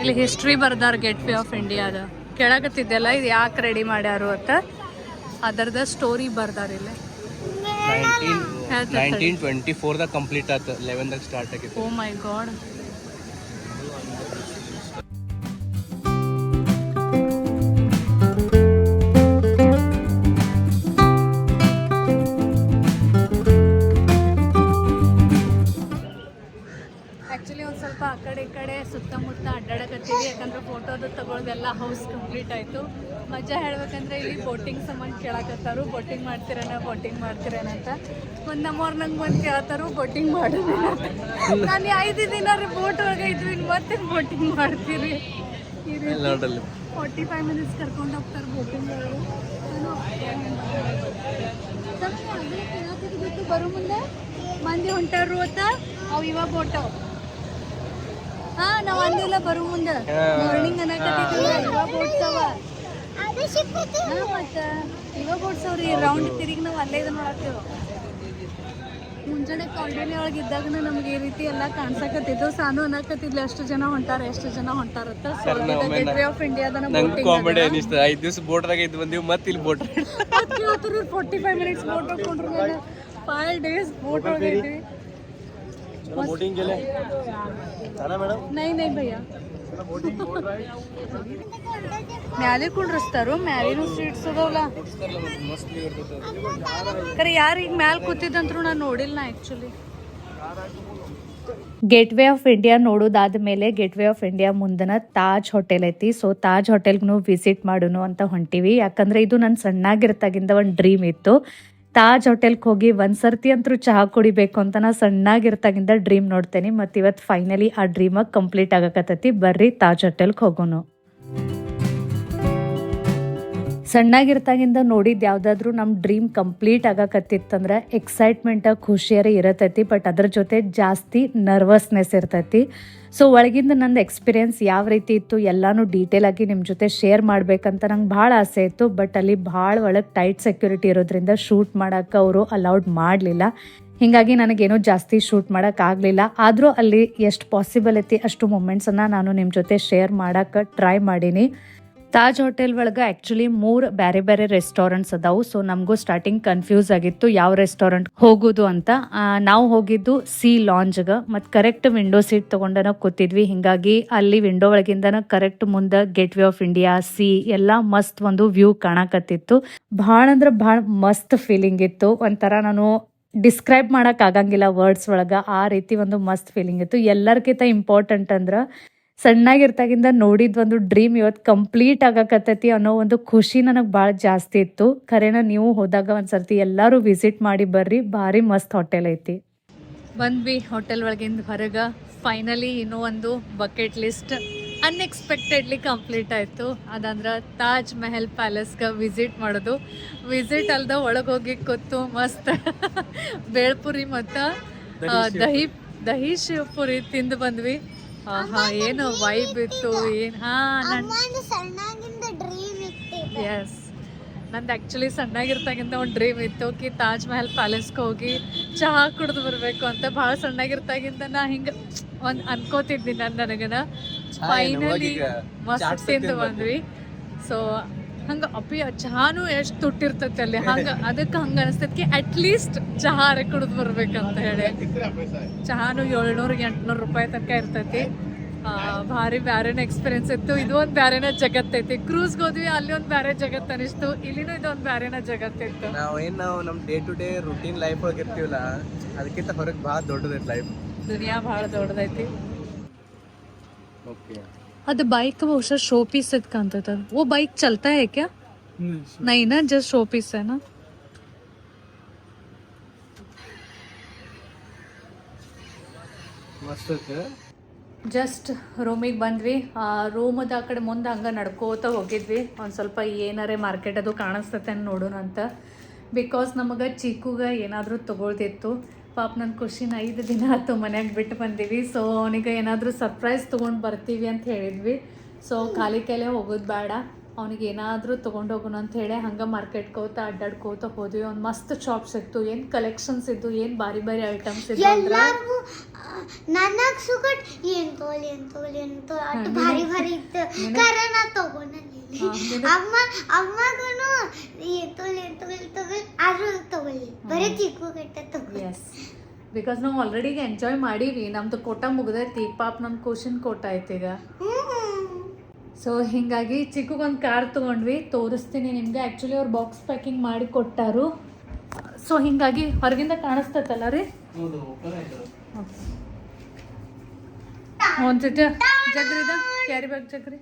Speaker 1: ಇಲ್ಲಿ ಹಿಸ್ಟ್ರಿ ಬರ್ದಾರ ಗೇಟ್ ವೇ ಆಫ್ ಇಂಡಿಯಾದ ಕೆಳಗತ್ತಿದ್ದೆಲ್ಲ ಇದು ಯಾಕೆ ರೆಡಿ ಮಾಡ್ಯಾರು ಅಂತ. ಅದರದ ಸ್ಟೋರಿ ಬರ್ದಾರ ಇಲ್ಲಿ.
Speaker 2: ನೈನ್ಟೀನ್ ಟ್ವೆಂಟಿ ಫೋರ್ದಾಗ ಕಂಪ್ಲೀಟ್ ಆಯ್ತು ಲೆವೆನ್ದಾಗ ಸ್ಟಾರ್ಟ್ ಆಗಿತ್ತು.
Speaker 1: ಓ ಮೈ ಗಾಡ್ ಕಂಪ್ಲೀಟ್ ಆಯಿತು. ಮಜಾ ಹೇಳ್ಬೇಕಂದ್ರೆ ಇಲ್ಲಿ ಬೋಟಿಂಗ್ ಸಂಬಂಧ ಕೇಳಕತ್ತಾರು. ಬೋಟಿಂಗ್ ಮಾಡ್ತಿರೇನ ಬೋಟಿಂಗ್ ಮಾಡ್ತಿರೇನಂತ ಒಂದು ನಮ್ಮವ್ರು ನಂಗೆ ಬಂದು ಕೇಳ್ತಾರು ಬೋಟಿಂಗ್ ಮಾಡೋದು ನಾನು ಐದು ದಿನ ರೀ ಬೋಟ್ ಒಳಗೆ ಇದ್ವಿ ಮತ್ತೆ ಬೋಟಿಂಗ್ ಮಾಡ್ತೀರಿ. ಫೋರ್ಟಿ ಫೈವ್ ಮಿನಿಟ್ಸ್ ಕರ್ಕೊಂಡು ಹೋಗ್ತಾರೆ ಬೋಟಿಂಗ್ ಒಳಗೆ. ಬರೋ ಮುಂದೆ ಮಂದಿ ಹೊಂಟಾರು ಅಂತ ಅವು ಇವಾಗ ಬೋಟ್ ಹಾ ನಾವ್ ಅಂದಿಲ್ಲ ಬರೋ ಮುಂದೆ. ಮಾರ್ನಿಂಗ್ ಅನ್ನಕತ್ತಿದ್ದಿಲ್ಲ ಮತ್ತ ರೌಂಡ್ ತಿರುಗಿ ನಾವು ಅಲ್ಲೇ ನೋಡತ್ತೇವ ಮುಂಜಾನೆ ಕಾಲ್ಡೇನಿ ಒಳಗೆ ಇದ್ದಾಗ ನಮ್ಗೆ ಈ ರೀತಿ ಎಲ್ಲ ಕಾಣ್ಸಕತ್ತಿದ್ದು. ಸಾನು ಅನ್ನಕತ್ತಿದ್ಲು ಎಷ್ಟು ಜನ ಹೊಂಟಾರ ಎಷ್ಟು ಜನ ಹೊಂಟಾರತ್ತ? ಸೊ ಗೇಟ್ ಆಫ್ ಇಂಡಿಯಾದ
Speaker 2: ನಂಗೆ ಕಾಮಿಡಿ ಅನಿಸ್ತು. ಐದು ದಿವಸ ಬೋಟ್ದಾಗ ಇದ್ದು ಬಂದೀವಿ ಮತ್ತೆ ಇಲ್ಲಿ boat
Speaker 1: forty five minutes boat ಹೋಗ್ಕೊಂಡ್ರು ನಾನು ಫೈವ್ ಡೇಸ್ ಬೋಟ್ ಒಳಗೆ ಇದ್ವಿ ನೈ ನೈ ಭಯ್ಯ. ಮ್ಯಾಲೆ ಕುಂಡ್ರಸ್ತಾರು? ಮ್ಯಾಲಿನೂ ಸೀಟ್ಸ್ ಅದಾವಲ್ಲ ಖರೆ ಯಾರು ಈಗ ಮ್ಯಾಲೆ ಕೂತಿದ್ದಂತ್ರು ನಾನು ನೋಡಿಲ್ಲ ನಾ actually gate way of India ನೋಡೋದಾದ್ಮೇಲೆ ಗೇಟ್ ವೇ ಆಫ್ ಇಂಡಿಯಾ ಮುಂದನ ತಾಜ್ ಹೋಟೆಲ್ ಐತಿ. ಸೊ ತಾಜ್ ಹೋಟೆಲ್ಗೂ ವಿಸಿಟ್ ಮಾಡೋನು ಅಂತ ಹೊಂಟಿವಿ. ಯಾಕಂದ್ರೆ ಇದು ನನ್ನ ಸಣ್ಣಾಗಿರ್ತಾಗಿಂದ ಒಂದು ಡ್ರೀಮ್ ಇತ್ತು. ತಾಜ್ ಹೋಟೆಲ್ಗೆ ಹೋಗಿ ಒಂದ್ಸರ್ತಿ ಅಂತೂ ಚಹಾ ಕುಡಿಬೇಕು ಅಂತ ನಾ ಸಣ್ಣಾಗಿರ್ತಾಗಿಂದ ಡ್ರೀಮ್ ನೋಡ್ತೇನೆ ಮತ್ತು ಇವತ್ತು ಫೈನಲಿ ಆ ಡ್ರೀಮಾಗಿ ಕಂಪ್ಲೀಟ್ ಆಗಕತ್ತೈತಿ. ಬರ್ರಿ ತಾಜ್ ಹೋಟೆಲ್ಗೆ ಹೋಗೋನು. ಸಣ್ಣಾಗಿರ್ತಾಗಿಂದ ನೋಡಿದ್ದು ಯಾವುದಾದ್ರೂ ನಮ್ಮ ಡ್ರೀಮ್ ಕಂಪ್ಲೀಟ್ ಆಗಕತ್ತಿತ್ತಂದ್ರೆ ಎಕ್ಸೈಟ್ಮೆಂಟ, ಖುಷಿಯರ ಇರತೈತಿ, ಬಟ್ ಅದ್ರ ಜೊತೆ ಜಾಸ್ತಿ ನರ್ವಸ್ನೆಸ್ ಇರ್ತೈತಿ. ಸೊ ಒಳಗಿಂದ ನಂದು ಎಕ್ಸ್ಪೀರಿಯನ್ಸ್ ಯಾವ ರೀತಿ ಇತ್ತು ಎಲ್ಲಾನು ಆಗಿ ನಿಮ್ಮ ಜೊತೆ ಶೇರ್ ಮಾಡಬೇಕಂತ ನಂಗೆ ಭಾಳ ಆಸೆ ಇತ್ತು. ಬಟ್ ಅಲ್ಲಿ ಭಾಳ ಒಳಗೆ ಟೈಟ್ ಸೆಕ್ಯೂರಿಟಿ ಇರೋದ್ರಿಂದ ಶೂಟ್ ಮಾಡೋಕ್ಕೆ ಅವರು ಅಲೌಡ್ ಮಾಡಲಿಲ್ಲ. ಹೀಗಾಗಿ ನನಗೇನು ಜಾಸ್ತಿ ಶೂಟ್ ಮಾಡೋಕ್ಕಾಗಲಿಲ್ಲ ಆದರೂ ಅಲ್ಲಿ ಎಷ್ಟು ಪಾಸಿಬಲ್ ಐತಿ ಅಷ್ಟು ಮೂಮೆಂಟ್ಸನ್ನು ನಾನು ನಿಮ್ಮ ಜೊತೆ ಶೇರ್ ಮಾಡೋಕ್ಕೆ ಟ್ರೈ ಮಾಡೀನಿ. ತಾಜ್ ಹೋಟೆಲ್ ಒಳಗೆ ಆ್ಯಕ್ಚುಲಿ ಮೂರು ಬೇರೆ ಬೇರೆ ರೆಸ್ಟೋರೆಂಟ್ಸ್ ಅದಾವು. ಸೊ ನಮಗೂ ಸ್ಟಾರ್ಟಿಂಗ್ ಕನ್ಫ್ಯೂಸ್ ಆಗಿತ್ತು ಯಾವ ರೆಸ್ಟೋರೆಂಟ್ ಹೋಗೋದು ಅಂತ. ನಾವು ಹೋಗಿದ್ದು ಸಿ ಲಾಂಜ್ಗೆ ಮತ್ತು ಕರೆಕ್ಟ್ ವಿಂಡೋ ಸೀಟ್ ತೊಗೊಂಡನ ಕೂತಿದ್ವಿ. ಹಿಂಗಾಗಿ ಅಲ್ಲಿ ವಿಂಡೋ ಒಳಗಿಂದನ ಕರೆಕ್ಟ್ ಮುಂದೆ ಗೇಟ್ ವೇ ಆಫ್ ಇಂಡಿಯಾ ಸಿ ಎಲ್ಲ ಮಸ್ತ್ ಒಂದು ವ್ಯೂ ಕಾಣಕತ್ತಿತ್ತು. ಭಾಳ ಅಂದ್ರೆ ಭಾಳ ಮಸ್ತ್ ಫೀಲಿಂಗ್ ಇತ್ತು. ಒಂಥರ ನಾನು ಡಿಸ್ಕ್ರೈಬ್ ಮಾಡಕ್ ಆಗಂಗಿಲ್ಲ ವರ್ಡ್ಸ್ ಒಳಗೆ. ಆ ರೀತಿ ಒಂದು ಮಸ್ತ್ ಫೀಲಿಂಗ್ ಇತ್ತು. ಎಲ್ಲರ್ಕಿಂತ ಇಂಪಾರ್ಟೆಂಟ್ ಅಂದ್ರೆ ಸಣ್ಣಾಗಿರ್ತಾಗಿಂದ ನೋಡಿದ ಒಂದು ಡ್ರೀಮ್ ಇವತ್ತು ಕಂಪ್ಲೀಟ್ ಆಗಕತ್ತೈತಿ ಅನ್ನೋ ಒಂದು ಖುಷಿ ನನಗೆ ಭಾಳ ಜಾಸ್ತಿ ಇತ್ತು. ಖರೇನ ನೀವು ಹೋದಾಗ ಒಂದ್ಸರ್ತಿ ಎಲ್ಲರೂ ವಿಸಿಟ್ ಮಾಡಿ ಬರ್ರಿ. ಭಾರಿ ಮಸ್ತ್ ಹೋಟೆಲ್ ಐತಿ. ಬಂದ್ವಿ ಹೋಟೆಲ್ ಒಳಗಿಂದ ಹೊರಗೆ. ಫೈನಲಿ ಇನ್ನೂ ಒಂದು ಬಕೆಟ್ ಲಿಸ್ಟ್ ಅನ್ಎಕ್ಸ್ಪೆಕ್ಟೆಡ್ಲಿ ಕಂಪ್ಲೀಟ್ ಆಯಿತು. ಅದಂದ್ರೆ ತಾಜ್ ಮೆಹಲ್ ಪ್ಯಾಲೇಸ್ಗೆ ವಿಸಿಟ್ ಮಾಡೋದು. ವಿಸಿಟ್ ಅಲ್ದ ಒಳಗೆ ಹೋಗಿ ಕೂತು ಮಸ್ತ್. [LAUGHS] ಬೇಳ್ಪುರಿ ಮತ್ತು ದಹಿ ದಹಿ ಶಿವಪುರಿ ತಿಂದು ಬಂದ್ವಿ. ಆಹಾ ಏನು ವೈಬ್ ಇತ್ತು ಏನು ಹಾ ನನ್ನ
Speaker 4: ಸಣ್ಣಾಗಿಂದ ಡ್ರೀಮ್ ಇತ್ತು
Speaker 1: ಎಸ್ ನಂದು ಆ್ಯಕ್ಚುಲಿ ಸಣ್ಣಾಗಿರ್ತಾಗಿಂದ ಒಂದು ಡ್ರೀಮ್ ಇತ್ತು ಕಿ ತಾಜ್ ಮಹಲ್ ಪ್ಯಾಲೇಸ್ಗೆ ಹೋಗಿ ಚಹಾ ಕುಡಿದು ಬರಬೇಕು ಅಂತ ಭಾಳ ಸಣ್ಣಾಗಿರ್ತಾಗಿಂದ ನಾ ಹಿಂಗೆ ಒಂದು ಅನ್ಕೋತಿದ್ನಿ ನಾನು ನನಗನ. ಫೈನಲಿ ಮಸ್ತ್ ತಿಂದು ಬಂದ್ವಿ. ಸೊ ಹಂಗೆ ಅಪ್ಪಿ ಚಹಾನು ಎಷ್ಟು ತುಟ್ಟಿರ್ತೈತಿ ಅಲ್ಲಿ. ಹಂಗೆ ಅದಕ್ಕೆ ಹಂಗೆ ಅನಿಸ್ತೈತಿ ಅಟ್ಲೀಸ್ಟ್ ಚಹಾರ ಕುಡಿದು ಬರ್ಬೇಕಂತ ಹೇಳಿ. ಚಹಾನು ಏಳ್ನೂರು ಎಂಟ್ನೂರು ರೂಪಾಯಿ ತನಕ ಇರ್ತೈತಿ. ಭಾರಿ ಬ್ಯಾರೇನ ಎಕ್ಸ್ಪೀರಿಯನ್ಸ್ ಇತ್ತು. ಇದು ಒಂದು ಬ್ಯಾರೇನ ಜಗತ್ತೈತಿ ಕ್ರೂಸ್ಗೆ ಹೋದ್ವಿ ಅಲ್ಲಿ ಒಂದು ಬ್ಯಾರೆ ಜಗತ್ತು ಅನಿಸ್ತು. ಇಲ್ಲಿನೂ ಇದೊಂದು ಬ್ಯಾರೇನ ಜಗತ್ತಿತ್ತು
Speaker 2: ನಾವು ಏನು ನಾವು ನಮ್ಮ day to day routine life ಒಳಗೆ ಇರ್ತೀವಲ್ಲ ಅದಕ್ಕಿಂತ ಹೊರಗೆ ಭಾಳ ದೊಡ್ಡದೈತಿ ಲೈಫ್
Speaker 1: ದುನಿಯಾ ಭಾಳ ದೊಡ್ಡದೈತಿ.
Speaker 2: ಓಕೆ
Speaker 1: ಅದು बाइक ಬಹುಶಃ शो पीस कांता वो बाइक चलता है क्या नहीं ना जस्ट शो पीस है ना
Speaker 2: ಮಸ್ತ್ ಐತೆ
Speaker 1: ಜಸ್ಟ್ ರೂಮಿಗೆ ಬಂದ್ವಿ ರೂಮದ ಆ ಕಡೆ ಮುಂದೆ ಹಂಗೆ ನಡ್ಕೋತ ಹೋಗಿದ್ವಿ ಒಂದು ಸ್ವಲ್ಪ ಏನಾರೇ ಮಾರ್ಕೆಟ್ ಅದು ಕಾಣಿಸ್ತತೆ ನೋಡೋಣ ಅಂತ ಬಿಕಾಸ್ ನಮಗೆ ಚೀಕುಗ ಏನಾದರೂ ತೊಗೊಳ್ದಿತ್ತು ಪಾಪ ನನ್ನ ಖುಷಿನ ಐದು ದಿನ ಆಯ್ತು ಮನ್ಯಾಗ ಬಿಟ್ಟು ಬಂದೀವಿ. ಸೊ ಅವನಿಗೆ ಏನಾದರೂ ಸರ್ಪ್ರೈಸ್ ತೊಗೊಂಡು ಬರ್ತೀವಿ ಅಂತ ಹೇಳಿದ್ವಿ. ಸೊ ಖಾಲಿ ಕೈಲೇ ಹೋಗೋದು ಬೇಡ. ಅವ್ನಿಗೆ ಏನಾದರೂ ತೊಗೊಂಡು ಹೋಗೋಣ ಅಂತ ಹೇಳಿ ಹಂಗೆ ಮಾರ್ಕೆಟ್ಗೆ ಹೋಗ್ತಾ ಅಡ್ಡಾಡ್ಕೋತ ಹೋದ್ವಿ. ಒಂದು ಮಸ್ತ್ ಶಾಪ್ಸ್ ಇತ್ತು. ಏನು ಕಲೆಕ್ಷನ್ಸ್ ಇದ್ದು ಏನು ಬಾರಿ ಬಾರಿ ಐಟಮ್ಸ್ ಇದ್ದು
Speaker 4: ನನಗ್ ಸುಗಟ್ ಏನ್ ತೋಲಿ ಏನು ತೋಲಿ ಭಾರಿ ಭಾರಿ ಇತ್ತು. ಕರೆ ನಾ ತಗೊಂಡಿಲ್ಲ ಅಮ್ಮ ಅಮ್ಮಗೂ ತೊಗೊಳ್ಳಿ ತೊಗೊಳ್ಳಿ ತೊಗೊಳ್ಳಿ ಆದ್ರೂ ತಗೊಳ್ಳಿ ಬರೀ ಚಿಕ್ಕ ಗಟ್ಟ ತೊಗೊಳ್ಳಿ
Speaker 1: ಎಸ್ ಬಿಕಾಸ್ ನಾವು ಆಲ್ರೆಡಿ ಎಂಜಾಯ್ ಮಾಡೀವಿ. ನಮ್ದು ಕೋಟ ಮುಗ್ದೈತಿ ಪಾಪ ನಮ್ಮ ಕ್ವಶನ್ ಕೋಟ ಐತಿ ಈಗ. ಸೊ ಹಿಂಗಾಗಿ ಚಿಕ್ಕಗೊಂದು ಕಾರ್ ತೊಗೊಂಡ್ವಿ. ತೋರಿಸ್ತೀನಿ ನಿಮಗೆ. ಆ್ಯಕ್ಚುಲಿ ಅವ್ರು ಬಾಕ್ಸ್ ಪ್ಯಾಕಿಂಗ್ ಮಾಡಿ ಕೊಟ್ಟಾರು. ಸೊ ಹಿಂಗಾಗಿ ಹೊರಗಿಂದ ಕಾಣಿಸ್ತೈತಲ್ಲ ರೀ? ಒಂದು ಜಗ್ರಿದ ಕ್ಯಾರಿ ಬ್ಯಾಗ್ ಜಗ್ರಿ.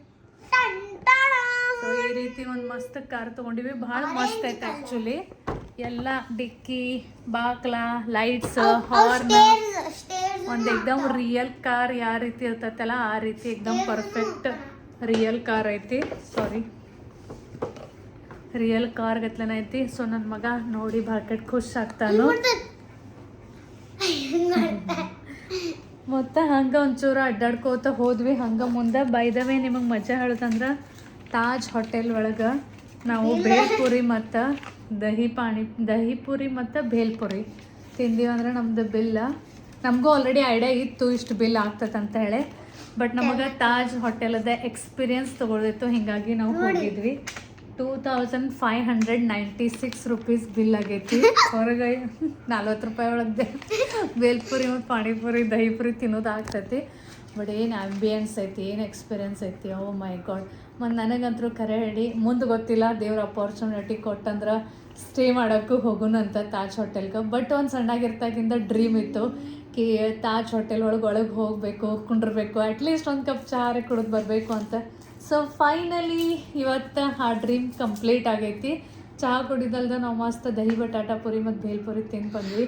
Speaker 1: ಸೊ ಈ ರೀತಿ ಒಂದು ಮಸ್ತ್ ಕಾರ್ ತೊಗೊಂಡಿವಿ. ಭಾಳ ಮಸ್ತ್ ಐತೆ ಆ್ಯಕ್ಚುಲಿ ಎಲ್ಲ ಡಿಕ್ಕಿ ಬಾಕ್ಲ ಲೈಟ್ಸ್ ಹಾರ್ನ್ ಒಂದು ಎಕ್ದಮ್ ರಿಯಲ್ ಕಾರ್ ಯಾವ ರೀತಿ ಇರ್ತೈತಲ್ಲ ಆ ರೀತಿ ಎಕ್ದಮ್ ಪರ್ಫೆಕ್ಟ್ ರಿಯಲ್ ಕಾರ್ ಐತಿ. ಸಾರಿ ರಿಯಲ್ ಕಾರ್ ಗತ್ಲನ ಐತಿ. ಸೊ ನನ್ನ ಮಗ ನೋಡಿ ಭಾಳ ಖುಷಿ ಆಗ್ತಾನು. ಮತ್ತು ಹಂಗೆ ಒಂಚೂರು ಅಡ್ಡಾಡ್ಕೋತ ಹೋದ್ವಿ. ಹಂಗೆ ಮುಂದೆ ಬೈದವೇ ನಿಮಗೆ ಮಜಾ ಹೇಳೋದಂದ್ರೆ ತಾಜ್ ಹೋಟೆಲ್ ಒಳಗೆ ನಾವು ಭೇಲ್ಪುರಿ ಮತ್ತು ದಹಿ ಪಾಣಿ ದಹಿ ಪುರಿ ಮತ್ತು ಭೇಲ್ಪುರಿ ತಿಂದೀವಿ ಅಂದ್ರೆ ನಮ್ದು ಬಿಲ್. ನಮಗೂ ಆಲ್ರೆಡಿ ಐಡಿಯಾ ಇತ್ತು ಇಷ್ಟು ಬಿಲ್ ಅಂತ ಹೇಳಿ. ಬಟ್ ನಮಗೆ ತಾಜ್ ಹೋಟೆಲದ ಎಕ್ಸ್ಪೀರಿಯನ್ಸ್ ತೊಗೊಳ್ದಿತ್ತು ಹಿಂಗಾಗಿ ನಾವು ಹೋಗಿದ್ವಿ. Two thousand five hundred ninety six rupees bill ಆಗೈತಿ. ಹೊರಗೆ ನಲ್ವತ್ತು ರೂಪಾಯಿ ಒಳಗೆ ಬೇಲ್ಪುರಿ ಮತ್ತು ಪಾನಿಪುರಿ ದಹಿಪುರಿ ತಿನ್ನೋದು ಆಗ್ತೈತಿ. ಬಟ್ ಏನು ಆಂಬಿಯನ್ಸ್ ಐತಿ ಏನು ಎಕ್ಸ್ಪೀರಿಯನ್ಸ್ ಐತಿ ಓ ಮೈ ಗಾಡ್ ಮತ್ತು ನನಗಂತರೂ ಕರೆ ಹೇಳಿ ಮುಂದೆ ಗೊತ್ತಿಲ್ಲ ದೇವ್ರ ಅಪಾರ್ಚುನಿಟಿ ಕೊಟ್ಟಂದ್ರೆ ಸ್ಟೇ ಮಾಡೋಕ್ಕೂ ಹೋಗೋಣ ಅಂತ ತಾಜ್ ಹೋಟೆಲ್ಗೆ ಬಟ್ ಒಂದು ಸಣ್ಣಾಗಿರ್ತಾಗಿಂದ ಡ್ರೀಮ್ ಇತ್ತು. ಕಿ ತಾಜ್ ಹೋಟೆಲ್ ಒಳಗೆ ಒಳಗೆ ಹೋಗಬೇಕು ಕುಂಡಿರ್ಬೇಕು ಅಟ್ಲೀಸ್ಟ್ ಒಂದು ಕಪ್ ಚಹಾರೆ ಕುಡಿದು ಬರಬೇಕು ಅಂತ. ಸೊ ಫೈನಲಿ ಇವತ್ತು ಆ ಡ್ರೀಮ್ ಕಂಪ್ಲೀಟ್ ಆಗೈತಿ. ಚಹಾ ಕುಡಿದಲ್ದ ನಾವು ಮಸ್ತ್ ದಹಿ ಬಟಾಟ ಪುರಿ ಮತ್ತು ಭೇಲ್ಪುರಿ ತಿಂದು ಬಂದ್ವಿ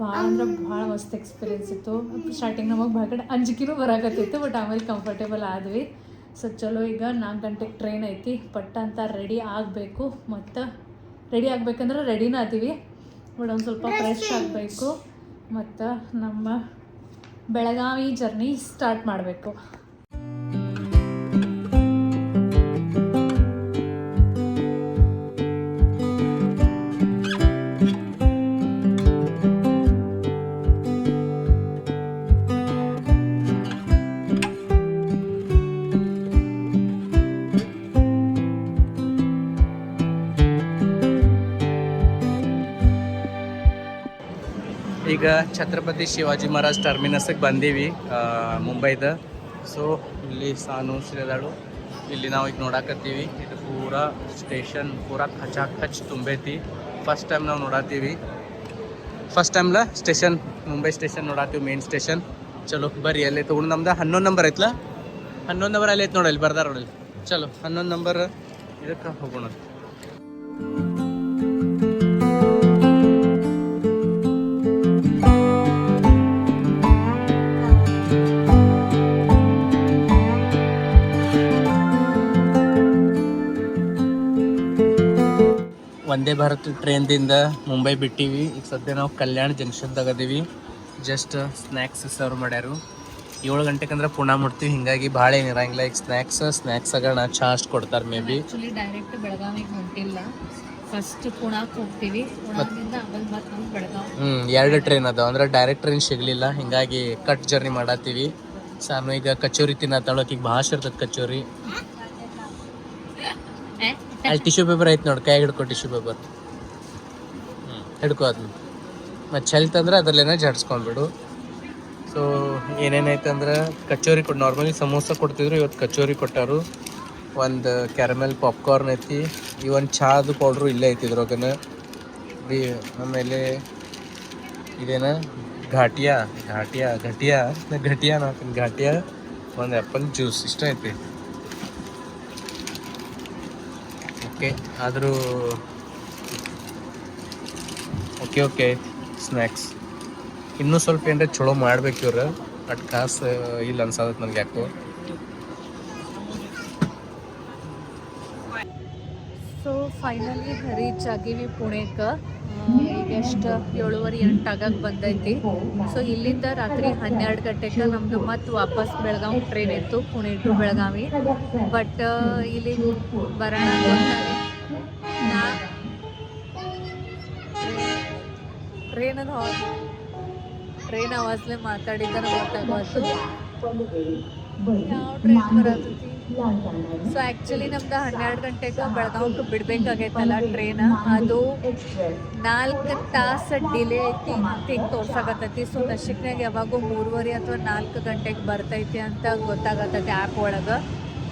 Speaker 1: ಭಾಳ ಅಂದ್ರೆ ಭಾಳ ಮಸ್ತ್ ಎಕ್ಸ್ಪೀರಿಯನ್ಸ್ ಇತ್ತು. ಸ್ಟಾರ್ಟಿಂಗ್ ನಮಗೆ ಭಾಳ ಕಡೆ ಅಂಜಿಕೆನೂ ಬರಾಕತ್ತಿತ್ತು ಬಟ್ ಆಮೇಲೆ ಕಂಫರ್ಟೇಬಲ್ ಆದ್ವಿ. ಸೊ ಚಲೋ ಈಗ ನಾಲ್ಕು ಗಂಟೆಗೆ ಟ್ರೈನ್ ಐತಿ. ಪಟ್ಟ ಅಂತ ರೆಡಿ ಆಗಬೇಕು. ಮತ್ತು ರೆಡಿ ಆಗಬೇಕಂದ್ರೆ ರೆಡಿನೂ ಅದೀವಿ. ಬಟ್ ಒಂದು ಸ್ವಲ್ಪ ಫ್ರೆಶ್ ಆಗಬೇಕು. ಮತ್ತು ನಮ್ಮ ಬೆಳಗಾವಿ ಜರ್ನಿ ಸ್ಟಾರ್ಟ್ ಮಾಡಬೇಕು.
Speaker 2: ಈಗ ಛತ್ರಪತಿ ಶಿವಾಜಿ ಮಹಾರಾಜ್ ಟರ್ಮಿನಸ್ಗೆ ಬಂದೀವಿ ಮುಂಬೈದ. ಸೊ ಇಲ್ಲಿ ಸಾನು ಶ್ರೀದಾಳು ಇಲ್ಲಿ ನಾವು ಈಗ ನೋಡಾಕತ್ತೀವಿ. ಇದು ಪೂರಾ ಸ್ಟೇಷನ್, ಪೂರಾ ಖಚಾಖಚ್ ತುಂಬೈತಿ. ಫಸ್ಟ್ ಟೈಮ್ ನಾವು ನೋಡಾತೀವಿ. ಫಸ್ಟ್ ಟೈಮ್ಲ ಸ್ಟೇಷನ್, ಮುಂಬೈ ಸ್ಟೇಷನ್ ನೋಡಾತೀವಿ ಮೇನ್ ಸ್ಟೇಷನ್. ಚಲೋ, ಬರ್ರಿ ಅಲ್ಲಿ ತೊಗೊಂಡು ನಮ್ದು ಹನ್ನೊಂದು ನಂಬರ್ ಐತ್ಲ? ಹನ್ನೊಂದು ನಂಬರ್ ಅಲ್ಲಿ ಐತೆ ನೋಡಲ್ಲಿ ಬರ್ದಾರ ನೋಡಲ್ಲಿ ಚಲೋ, ಹನ್ನೊಂದು ನಂಬರ್ ಇದಕ್ಕೆ ಹೋಗೋಣ. ವಂದೇ ಭಾರತ್ ಟ್ರೈನ್ದಿಂದ ಮುಂಬೈ ಬಿಟ್ಟಿವಿ. ಈಗ ಸದ್ಯ ನಾವು ಕಲ್ಯಾಣ ಜಂಕ್ಷನ್ದಾಗ ಅದೀವಿ ಜಸ್ಟ್ ಸ್ನ್ಯಾಕ್ಸ್ ಸರ್ವ್ ಮಾಡ್ಯಾರು. ಏಳು ಗಂಟೆಗೆ ಅಂದ್ರೆ ಪುಣೆ ಮುಟ್ತೀವಿ. ಹಿಂಗಾಗಿ ಭಾಳ ಏನಿರಂಗಿಲ್ಲ ಈಗ ಸ್ನ್ಯಾಕ್ಸ್ ಸ್ನ್ಯಾಕ್ಸ್ ಚಾ ಅಷ್ಟು ಕೊಡ್ತಾರೆ ಮೇ ಬಿ
Speaker 1: ಆ್ಯಕ್ಚುಲಿ ಡೈರೆಕ್ಟ್ ಬೆಳಗಾವಿಗೆ ಹೊಂಟಿಲ್ಲ. ಫಸ್ಟ್ ಪುಣಾಕ್ ಹೋಗ್ತೀವಿ.
Speaker 2: ಹ್ಞೂ ಎರಡು ಟ್ರೈನ್ ಅದಾವ. ಅಂದ್ರೆ ಡೈರೆಕ್ಟ್ ಟ್ರೈನ್ ಸಿಗಲಿಲ್ಲ. ಹಿಂಗಾಗಿ ಕಟ್ ಜರ್ನಿ ಮಾಡತ್ತೀವಿ ಸಾನು ಈಗ ಕಚೋರಿ ತಿನ್ನತ್ತಾಳೋ ಈಗ ಭಾಳ ಇರ್ತದೆ ಕಚೋರಿ. ಅಲ್ಲಿ ಟಿಶ್ಯೂ ಪೇಪರ್ ಐತೆ ನೋಡಿ ಕೈ ಹಿಡ್ಕೊ ಟಿಶ್ಯೂ ಪೇಪರ್. ಹ್ಞೂ ಹಿಡ್ಕೊ ಅದನ್ನ ಮತ್ತು ಚೆಲ್ತಂದ್ರೆ ಅದರಲ್ಲೇನೋ ಜಡ್ಸ್ಕೊಂಡ್ಬಿಡು. ಸೊ ಏನೇನೈತೆ ಅಂದ್ರೆ, ಕಚೋರಿ ಕೊಟ್ಟು ನಾರ್ಮಲಿ ಸಮೋಸ ಕೊಡ್ತಿದ್ರು, ಇವತ್ತು ಕಚೋರಿ ಕೊಟ್ಟಾರು. ಒಂದು ಕ್ಯಾರಮೆಲ್ ಪಾಪ್ಕಾರ್ನ್ ಐತಿ ಒಂದು ಚಾದು ಪೌಡ್ರು ಇಲ್ಲೇ ಐತಿದ್ರು ಅದನ್ನು ಬಿ, ಆಮೇಲೆ ಇದೇನ? ಘಾಟಿಯಾ ಘಾಟಿಯಾ, ಘಟಿಯಾ ಘಟಿಯಾ ನಾಲ್ಕು ಘಾಟಿಯಾ, ಒಂದು ಆ್ಯಪಲ್ ಜ್ಯೂಸ್ ಇಷ್ಟ ಐತಿ. ಓಕೆ ಆದರೂ ಓಕೆ ಓಕೆ ಸ್ನ್ಯಾಕ್ಸ್ ಇನ್ನೂ ಸ್ವಲ್ಪ ಏನಾರ ಚಲೋ ಮಾಡ್ಬೇಕು ಇವ್ರು ಬಟ್ ಕಾಸು ಇಲ್ಲ ಅನ್ಸದತ್ ನನಗೆ ಯಾಕೋ.
Speaker 1: ಸೊ ಫೈನಲಿ ರೀಚ್ ಆಗೀವಿ ಪುಣೆಗೆ ಈಗ ಎಷ್ಟು ಏಳುವರೆ, ಎಂಟು ಆಗಕ್ಕೆ ಬಂದೈತಿ. ಸೊ ಇಲ್ಲಿಂದ ರಾತ್ರಿ ಹನ್ನೆರಡು ಗಂಟೆಗೆ ನಮ್ಮದು ಮತ್ತೆ ವಾಪಸ್ ಬೆಳಗಾವಿ ಟ್ರೈನ್ ಇತ್ತು, ಪುಣೆ ಟು ಬೆಳಗಾವಿ. ಬಟ್ ಇಲ್ಲಿ ಬರೋಣ ನಾ ಟ್ರೈನ್ ಆವಾಜ್ಲೆ ಮಾತಾಡಿದ್ರೆ ಗೊತ್ತಾಗೋದು ಯಾವ ಟ್ರೈನ್ ಬರತೈತಿ ಸೊ ಆ್ಯಕ್ಚುಲಿ ನಮ್ದು ಹನ್ನೆರಡು ಗಂಟೆಗೆ ಬೆಳಗಾವಿಗೆ ಬಿಡ್ಬೇಕಾಗೈತಲ್ಲ ಟ್ರೈನ್ ಅದು ನಾಲ್ಕು ತಾಸು ಡಿಲೇ ಐತಿ ಈಗ ತೋರ್ಸಾಕತ್ತೈತಿ. ಸೊ ನಶಿಕ್ನಾಗ ಯಾವಾಗೂ ಮೂರುವರೆ ಅಥವಾ ನಾಲ್ಕು ಗಂಟೆಗೆ ಬರ್ತೈತಿ ಅಂತ ಗೊತ್ತಾಗತ್ತೈತಿ ಆ್ಯಪ್ ಒಳಗೆ.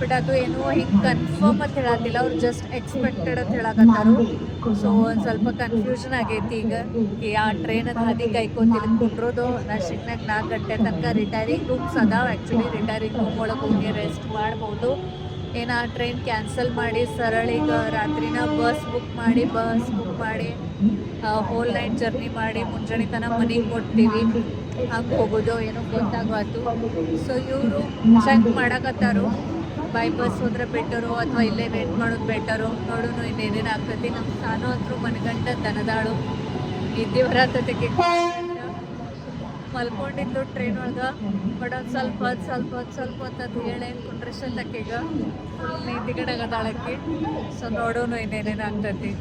Speaker 1: ಬಟ್ ಅದು ಏನು, ಹಿಂಗೆ ಕನ್ಫರ್ಮ್ ಅಂತ ಹೇಳತ್ತಿಲ್ಲ ಅವ್ರು ಜಸ್ಟ್ ಎಕ್ಸ್ಪೆಕ್ಟೆಡ್ ಅಂತ ಹೇಳಕತ್ತಾರು. ಸೊ ಒಂದು ಸ್ವಲ್ಪ ಕನ್ಫ್ಯೂಷನ್ ಆಗೈತಿ ಈಗ. ಆ ಟ್ರೈನ್ ಹಾದಿ ಕಾಯ್ಕೊಂಡು ಕುಂಡ್ರೋದು ನಶಿಕ್ನಾಗ ನಾಲ್ಕು ಗಂಟೆ ತನಕ ರಿಟೈರಿಂಗ್ ರೂಮ್ಸ್ ಅದಾವ. ಆ್ಯಕ್ಚುಲಿ ರಿಟೈರಿಂಗ್ ರೂಮ್ ಒಳಗೆ ಹೋಗಿ ರೆಸ್ಟ್ ಮಾಡ್ಬೋದು. ಏನು ಆ ಟ್ರೈನ್ ಕ್ಯಾನ್ಸಲ್ ಮಾಡಿ, ಸರಳ ಈಗ ರಾತ್ರಿನ ಬಸ್ ಬುಕ್ ಮಾಡಿ ಬಸ್ ಬುಕ್ ಮಾಡಿ ಹೋಲ್ ನೈಟ್ ಜರ್ನಿ ಮಾಡಿ ಮುಂಜಾನೆ ತನಕ ಮನೆಗೆ ಕೊಡ್ತೀವಿ ಹಂಗೆ ಹೋಗೋದು ಏನೋ ಗೊತ್ತಾಗೋದು ಸೊ ಇವರು ಚೆಕ್ ಮಾಡಕತ್ತಾರು. ಬೈ ಬಸ್ ಹೋದ್ರೆ ಬೆಟರು ಅಥವಾ ಇಲ್ಲೇ ವೇಟ್ ಮಾಡೋದು ಬೆಟರು ನೋಡೋಣ ಇನ್ನೇನೇನು ಆಗ್ತೈತಿ. ನಮ್ಮ ಸಾನು ಅಂತೂ ಮನಗಂಡ ದನದಾಳು. ನಿದ್ದೆ ಬರತ್ತೈತಿ ಮಲ್ಕೊಂಡಿದ್ದು ಟ್ರೈನ್ ಒಳಗೆ. ಬಟ್ ಒಂದು ಸ್ವಲ್ಪ ಹೊತ್ತು ಸ್ವಲ್ಪ ಹೊತ್ತು ಸ್ವಲ್ಪ ಹೊತ್ತು ಹೇಳಿ ಕುಂಡ್ರಷ್ಟಲ್ಲಿ ತಕ್ಕಿಗ ಫುಲ್ ನೀತಿ ಕಡೆಗದಾಳಕ್ಕೆ ಸೊ ನೋಡೋಣ ಇನ್ನೇನೇನು ಆಗ್ತೈತಿ.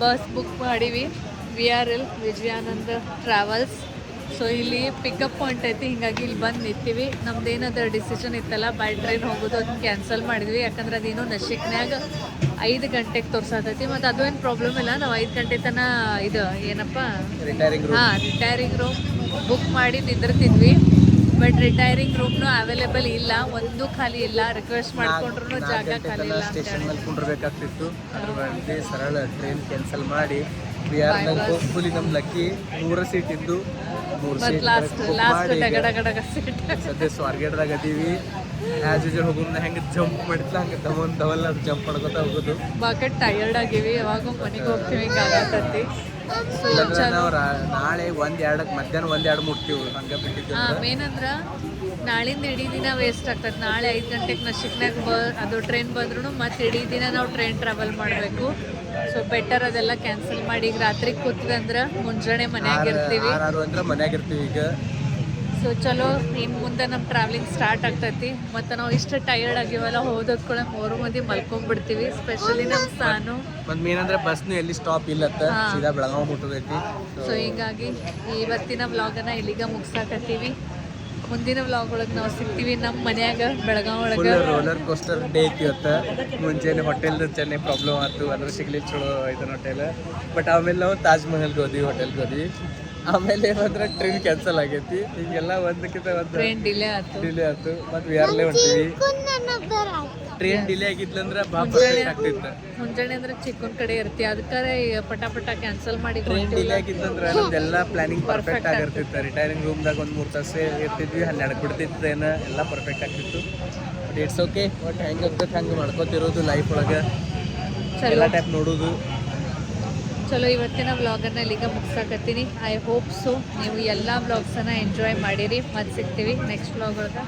Speaker 1: ಬಸ್ ಬುಕ್ ಮಾಡೀವಿ. V R L Vijayanand travels so ಇಲ್ಲಿ ಪಿಕಪ್ ಪಾಯಿಂಟ್ ಐತಿ. ಹಿಂಗಾಗಿ ಇಲ್ಲಿ ಬಂದು ನಿಂತೀವಿ. ನಮ್ದು ಏನಾದ್ರು ಡಿಸಿಷನ್ ಇತ್ತಲ್ಲ ಬೈ ಟ್ರೈನ್ ಹೋಗೋದು ಅದನ್ನ ಕ್ಯಾನ್ಸಲ್ ಮಾಡಿದ್ವಿ. ಯಾಕಂದ್ರೆ ಅದೇನು ನಶಿಕ್ನ್ಯಾಗ ಐದು ಗಂಟೆಗೆ ತೋರ್ಸಾತೈತಿ. ಮತ್ತು ಅದು ಏನು ಪ್ರಾಬ್ಲಮ್ ಇಲ್ಲ. ನಾವು ಐದು ಗಂಟೆ ತನಕ ಇದು ಏನಪ್ಪ? ಹಾಂ ರಿಟೈರಿಂಗ್ ರೂಮ್ ಬುಕ್ ಮಾಡಿ ನಿಂದಿರ್ತಿದ್ವಿ. ಬಟ್ ರಿಟೈರಿಂಗ್ ರೂಮ್ನು ಅವೈಲೇಬಲ್ ಇಲ್ಲ. ಒಂದು ಖಾಲಿ ಇಲ್ಲ. ರಿಕ್ವೆಸ್ಟ್ ಮಾಡ್ಕೊಂಡ್ರು ಜಾಗ ಖಾಲಿ ಇಲ್ಲ
Speaker 2: ಸ್ಟೇಷನ್ ಮೇಲೆ ಕುಂಡ್ರಬೇಕಾಗ್ತಿತ್ತು. ಅದ್ರ ಸರಳ ಟ್ರೈನ್ ಕ್ಯಾನ್ಸಲ್ ಮಾಡಿ ವಿ ಆರ್ ಹೋಪ್ಫುಲಿ ನಮ್ಮ ಲಕ್ಕಿ ಮೂರು ಸೀಟ್ ಇದ್ದು ಮೂರು ಸೀಟ್ ಸದ್ಯ ಸ್ವಾರ್ಗೇಟ್ದಾಗ ಅದೀವಿ. ಆಸ್ ಯೂಜಲ್ ಹೋಗೋದು ಹೆಂಗೆ ಜಂಪ್ ಮಾಡಿತ್ಲ ಹಂಗೆ ದಮನ್ ದವಲ್ ಅದು ಜಂಪ್ ಮಾಡ್ಕೊತ ಹೋಗೋದು.
Speaker 1: ಬಾಕಟ್ ಟಯರ್ಡ್ ಆಗಿವಿ. ಯಾವಾಗ ಮನೆಗೆ ಹೋಗ್ತೀವಿ ಹಿಂಗೆ ಆಗತ್ತೈತಿ. ಸೊ
Speaker 2: ಇಲ್ಲಾಂದ್ರೆ ನಾವು ನಾಳೆ ಒಂದ್ ಎರಡಕ್ಕೆ ಮಧ್ಯಾಹ್ನ ಒಂದ್ ಎರಡು ಮುಟ್ತೀವಿ ಹಂಗೆ ಬಿಟ್ಟಿದ್ದೀವಿ
Speaker 1: ಹಾಂ ಏನಂದ್ರ ನಾಳಿಂದ ಇಡೀ ದಿನ ವೇಸ್ಟ್ ಆಗ್ತದೆ. ನಾಳೆ ಐದು ಗಂಟೆಗೆ ನಶಿಕ್ನಾಗ ಬ ಅದು ಟ್ರೈನ್ ಬಂದ್ರು ಮತ್ತೆ ಇಡೀ ದಿನ ನಾವು ಟ್ರೈನ್ ಟ್ರಾವೆಲ್ ಮಾಡಬೇಕು. ಸೊ ಬೆಟರ್ ಅದೆಲ್ಲ ಕ್ಯಾನ್ಸಲ್ ಮಾಡಿ ಈಗ ರಾತ್ರಿ ಅಂದ್ರೆ ಮುಂಜಾನೆ ಮನ್ಯಾಗ ಇರ್ತೀವಿ.
Speaker 2: ಆರು ಅಂದ್ರೆ ಮನ್ಯಾಗ ಇರ್ತೀವಿ ಈಗ.
Speaker 1: ಸೊ ಚಲೋ ಇನ್ನು ಮುಂದೆ ನಮ್ಮ ಟ್ರಾವೆಲಿಂಗ್ ಸ್ಟಾರ್ಟ್ ಆಗ್ತೈತಿ. ಮತ್ತು ನಾವು ಇಷ್ಟು ಟಯರ್ಡ್ ಆಗಿವಲ್ಲ ಹೋದದ್ ಕೂಡ ಮೂರು ಮಂದಿ ಮಲ್ಕೊಂಡ್ಬಿಡ್ತೀವಿ ಸ್ಪೆಷಲಿ ನಮ್ಮ ಸಾನು.
Speaker 2: ಮತ್ತು ಮೇನ್ ಅಂದ್ರೆ ಬಸ್ನು ಎಲ್ಲಿ ಸ್ಟಾಪ್ ಇಲ್ಲತ್ತ. ಸೀದಾ ಬೆಳಗಾವ್ ಮುಟ್ಟದೈತಿ
Speaker 1: ಸೊ ಹೀಗಾಗಿ ಇವತ್ತಿನ ವ್ಲಾಗನ್ನ ಇಲ್ಲಿಗ ಮುಗಿಸಾಕತ್ತೀವಿ. ಮುಂದಿನ ವ್ಲಾಗ್ ಒಳಗೆ ನಾವು ಸಿಗ್ತೀವಿ ನಮ್ಮ ಮನ್ಯಾಗ ಬೆಳಗಾವ್ ಒಳಗೆ.
Speaker 2: ರೋಲರ್ ಕೋಸ್ಟರ್ ಡೇ ಇವತ್ತು ಇವತ್ತ. ಮುಂಚೆನೆ ಹೋಟೆಲ್ ಚೆನ್ನೈ ಪ್ರಾಬ್ಲಮ್ ಆಯ್ತು ಅದ್ರ ಸಿಗ್ಲಿ ಚಲೋ ಐತನ ಹೋಟೆಲ್ ಬಟ್ ಆಮೇಲೆ ನಾವು ತಾಜ್ ಮಹಲ್ ಹೋದ್ವಿ ಹೋಟೆಲ್ಗೆ ಹೋದ್ವಿ. ಆಮೇಲೆ ಏನಂದ್ರೆ ಟ್ರೈನ್ ಕ್ಯಾನ್ಸಲ್ ಆಗೈತಿ. ಹಿಂಗೆಲ್ಲ ಒಂದಕ್ಕಿಂತ ಒಂದು
Speaker 1: ಟ್ರೈನ್ ಡಿಲೇ ಆಯ್ತು.
Speaker 2: ಡಿಲೇ ಆಯ್ತು. ಮತ್ತೆ ಆರ್ಲೆ ಹೊಂಟಿವಿ ಟ್ರೈನ್ ಡಿಲೇ ಆಗಿತ್ತು ಬಾ
Speaker 1: ಮುಂಜಾನೆ
Speaker 2: ಪರ್ಫೆಕ್ಟ್ ಆಗ್ತಿತ್ತು.
Speaker 1: ಮುಂಜಾನೆ ಅಂದ್ರೆ ಚಿಕ್ಕನ್ ಕಡೆ ಇರ್ತಿ. ಅದಕ್ಕೆ ಪಟ ಪಟ ಕ್ಯಾನ್ಸಲ್ ಮಾಡಿ
Speaker 2: ಟ್ರೈನ್ ಡಿಲೇ ಆಗಿತ್ತಂದ್ರೆ ನಮ್ದೆಲ್ಲ ಪ್ಲಾನಿಂಗ್ ಪರ್ಫೆಕ್ಟ್ ಆಗಿರ್ತಿತ್ತು. ರಿಟೈರಿಂಗ್ ರೂಮ್ದಾಗ ಒಂದು ಮೂರು ತಾಸು ಇರ್ತಿದ್ವಿ. ಹನ್ನೆರಡು ಬಿಡ್ತಿತ್ತು ಏನ ಎಲ್ಲ ಪರ್ಫೆಕ್ಟ್ ಆಗ್ತಿತ್ತು. ಬಟ್ ಇಟ್ಸ್ ಓಕೆ ಬಟ್ ಹೆಂಗೆ ಆಗ್ತೈತೆ ಹಂಗೆ ಮಾಡ್ಕೋತಿರೋದು ಲೈಫ್ ಒಳಗೆ. ಎಲ್ಲ ಟೈಪ್ ನೋಡೋದು.
Speaker 1: ಚಲೋ, ಇವತ್ತಿನ ವ್ಲಾಗನ್ನ ಈಗ ಮುಗಿಸ್ತಾಕತ್ತೀನಿ ಐ ಹೋಪ್ ಸೊ ನೀವು ಎಲ್ಲ ವ್ಲಾಗ್ಸನ್ನ ಎಂಜಾಯ್ ಮಾಡಿರಿ. ಮತ್ತೆ ಸಿಗ್ತೀವಿ ನೆಕ್ಸ್ಟ್ ವ್ಲಾಗ್ ಒಳಗೆ.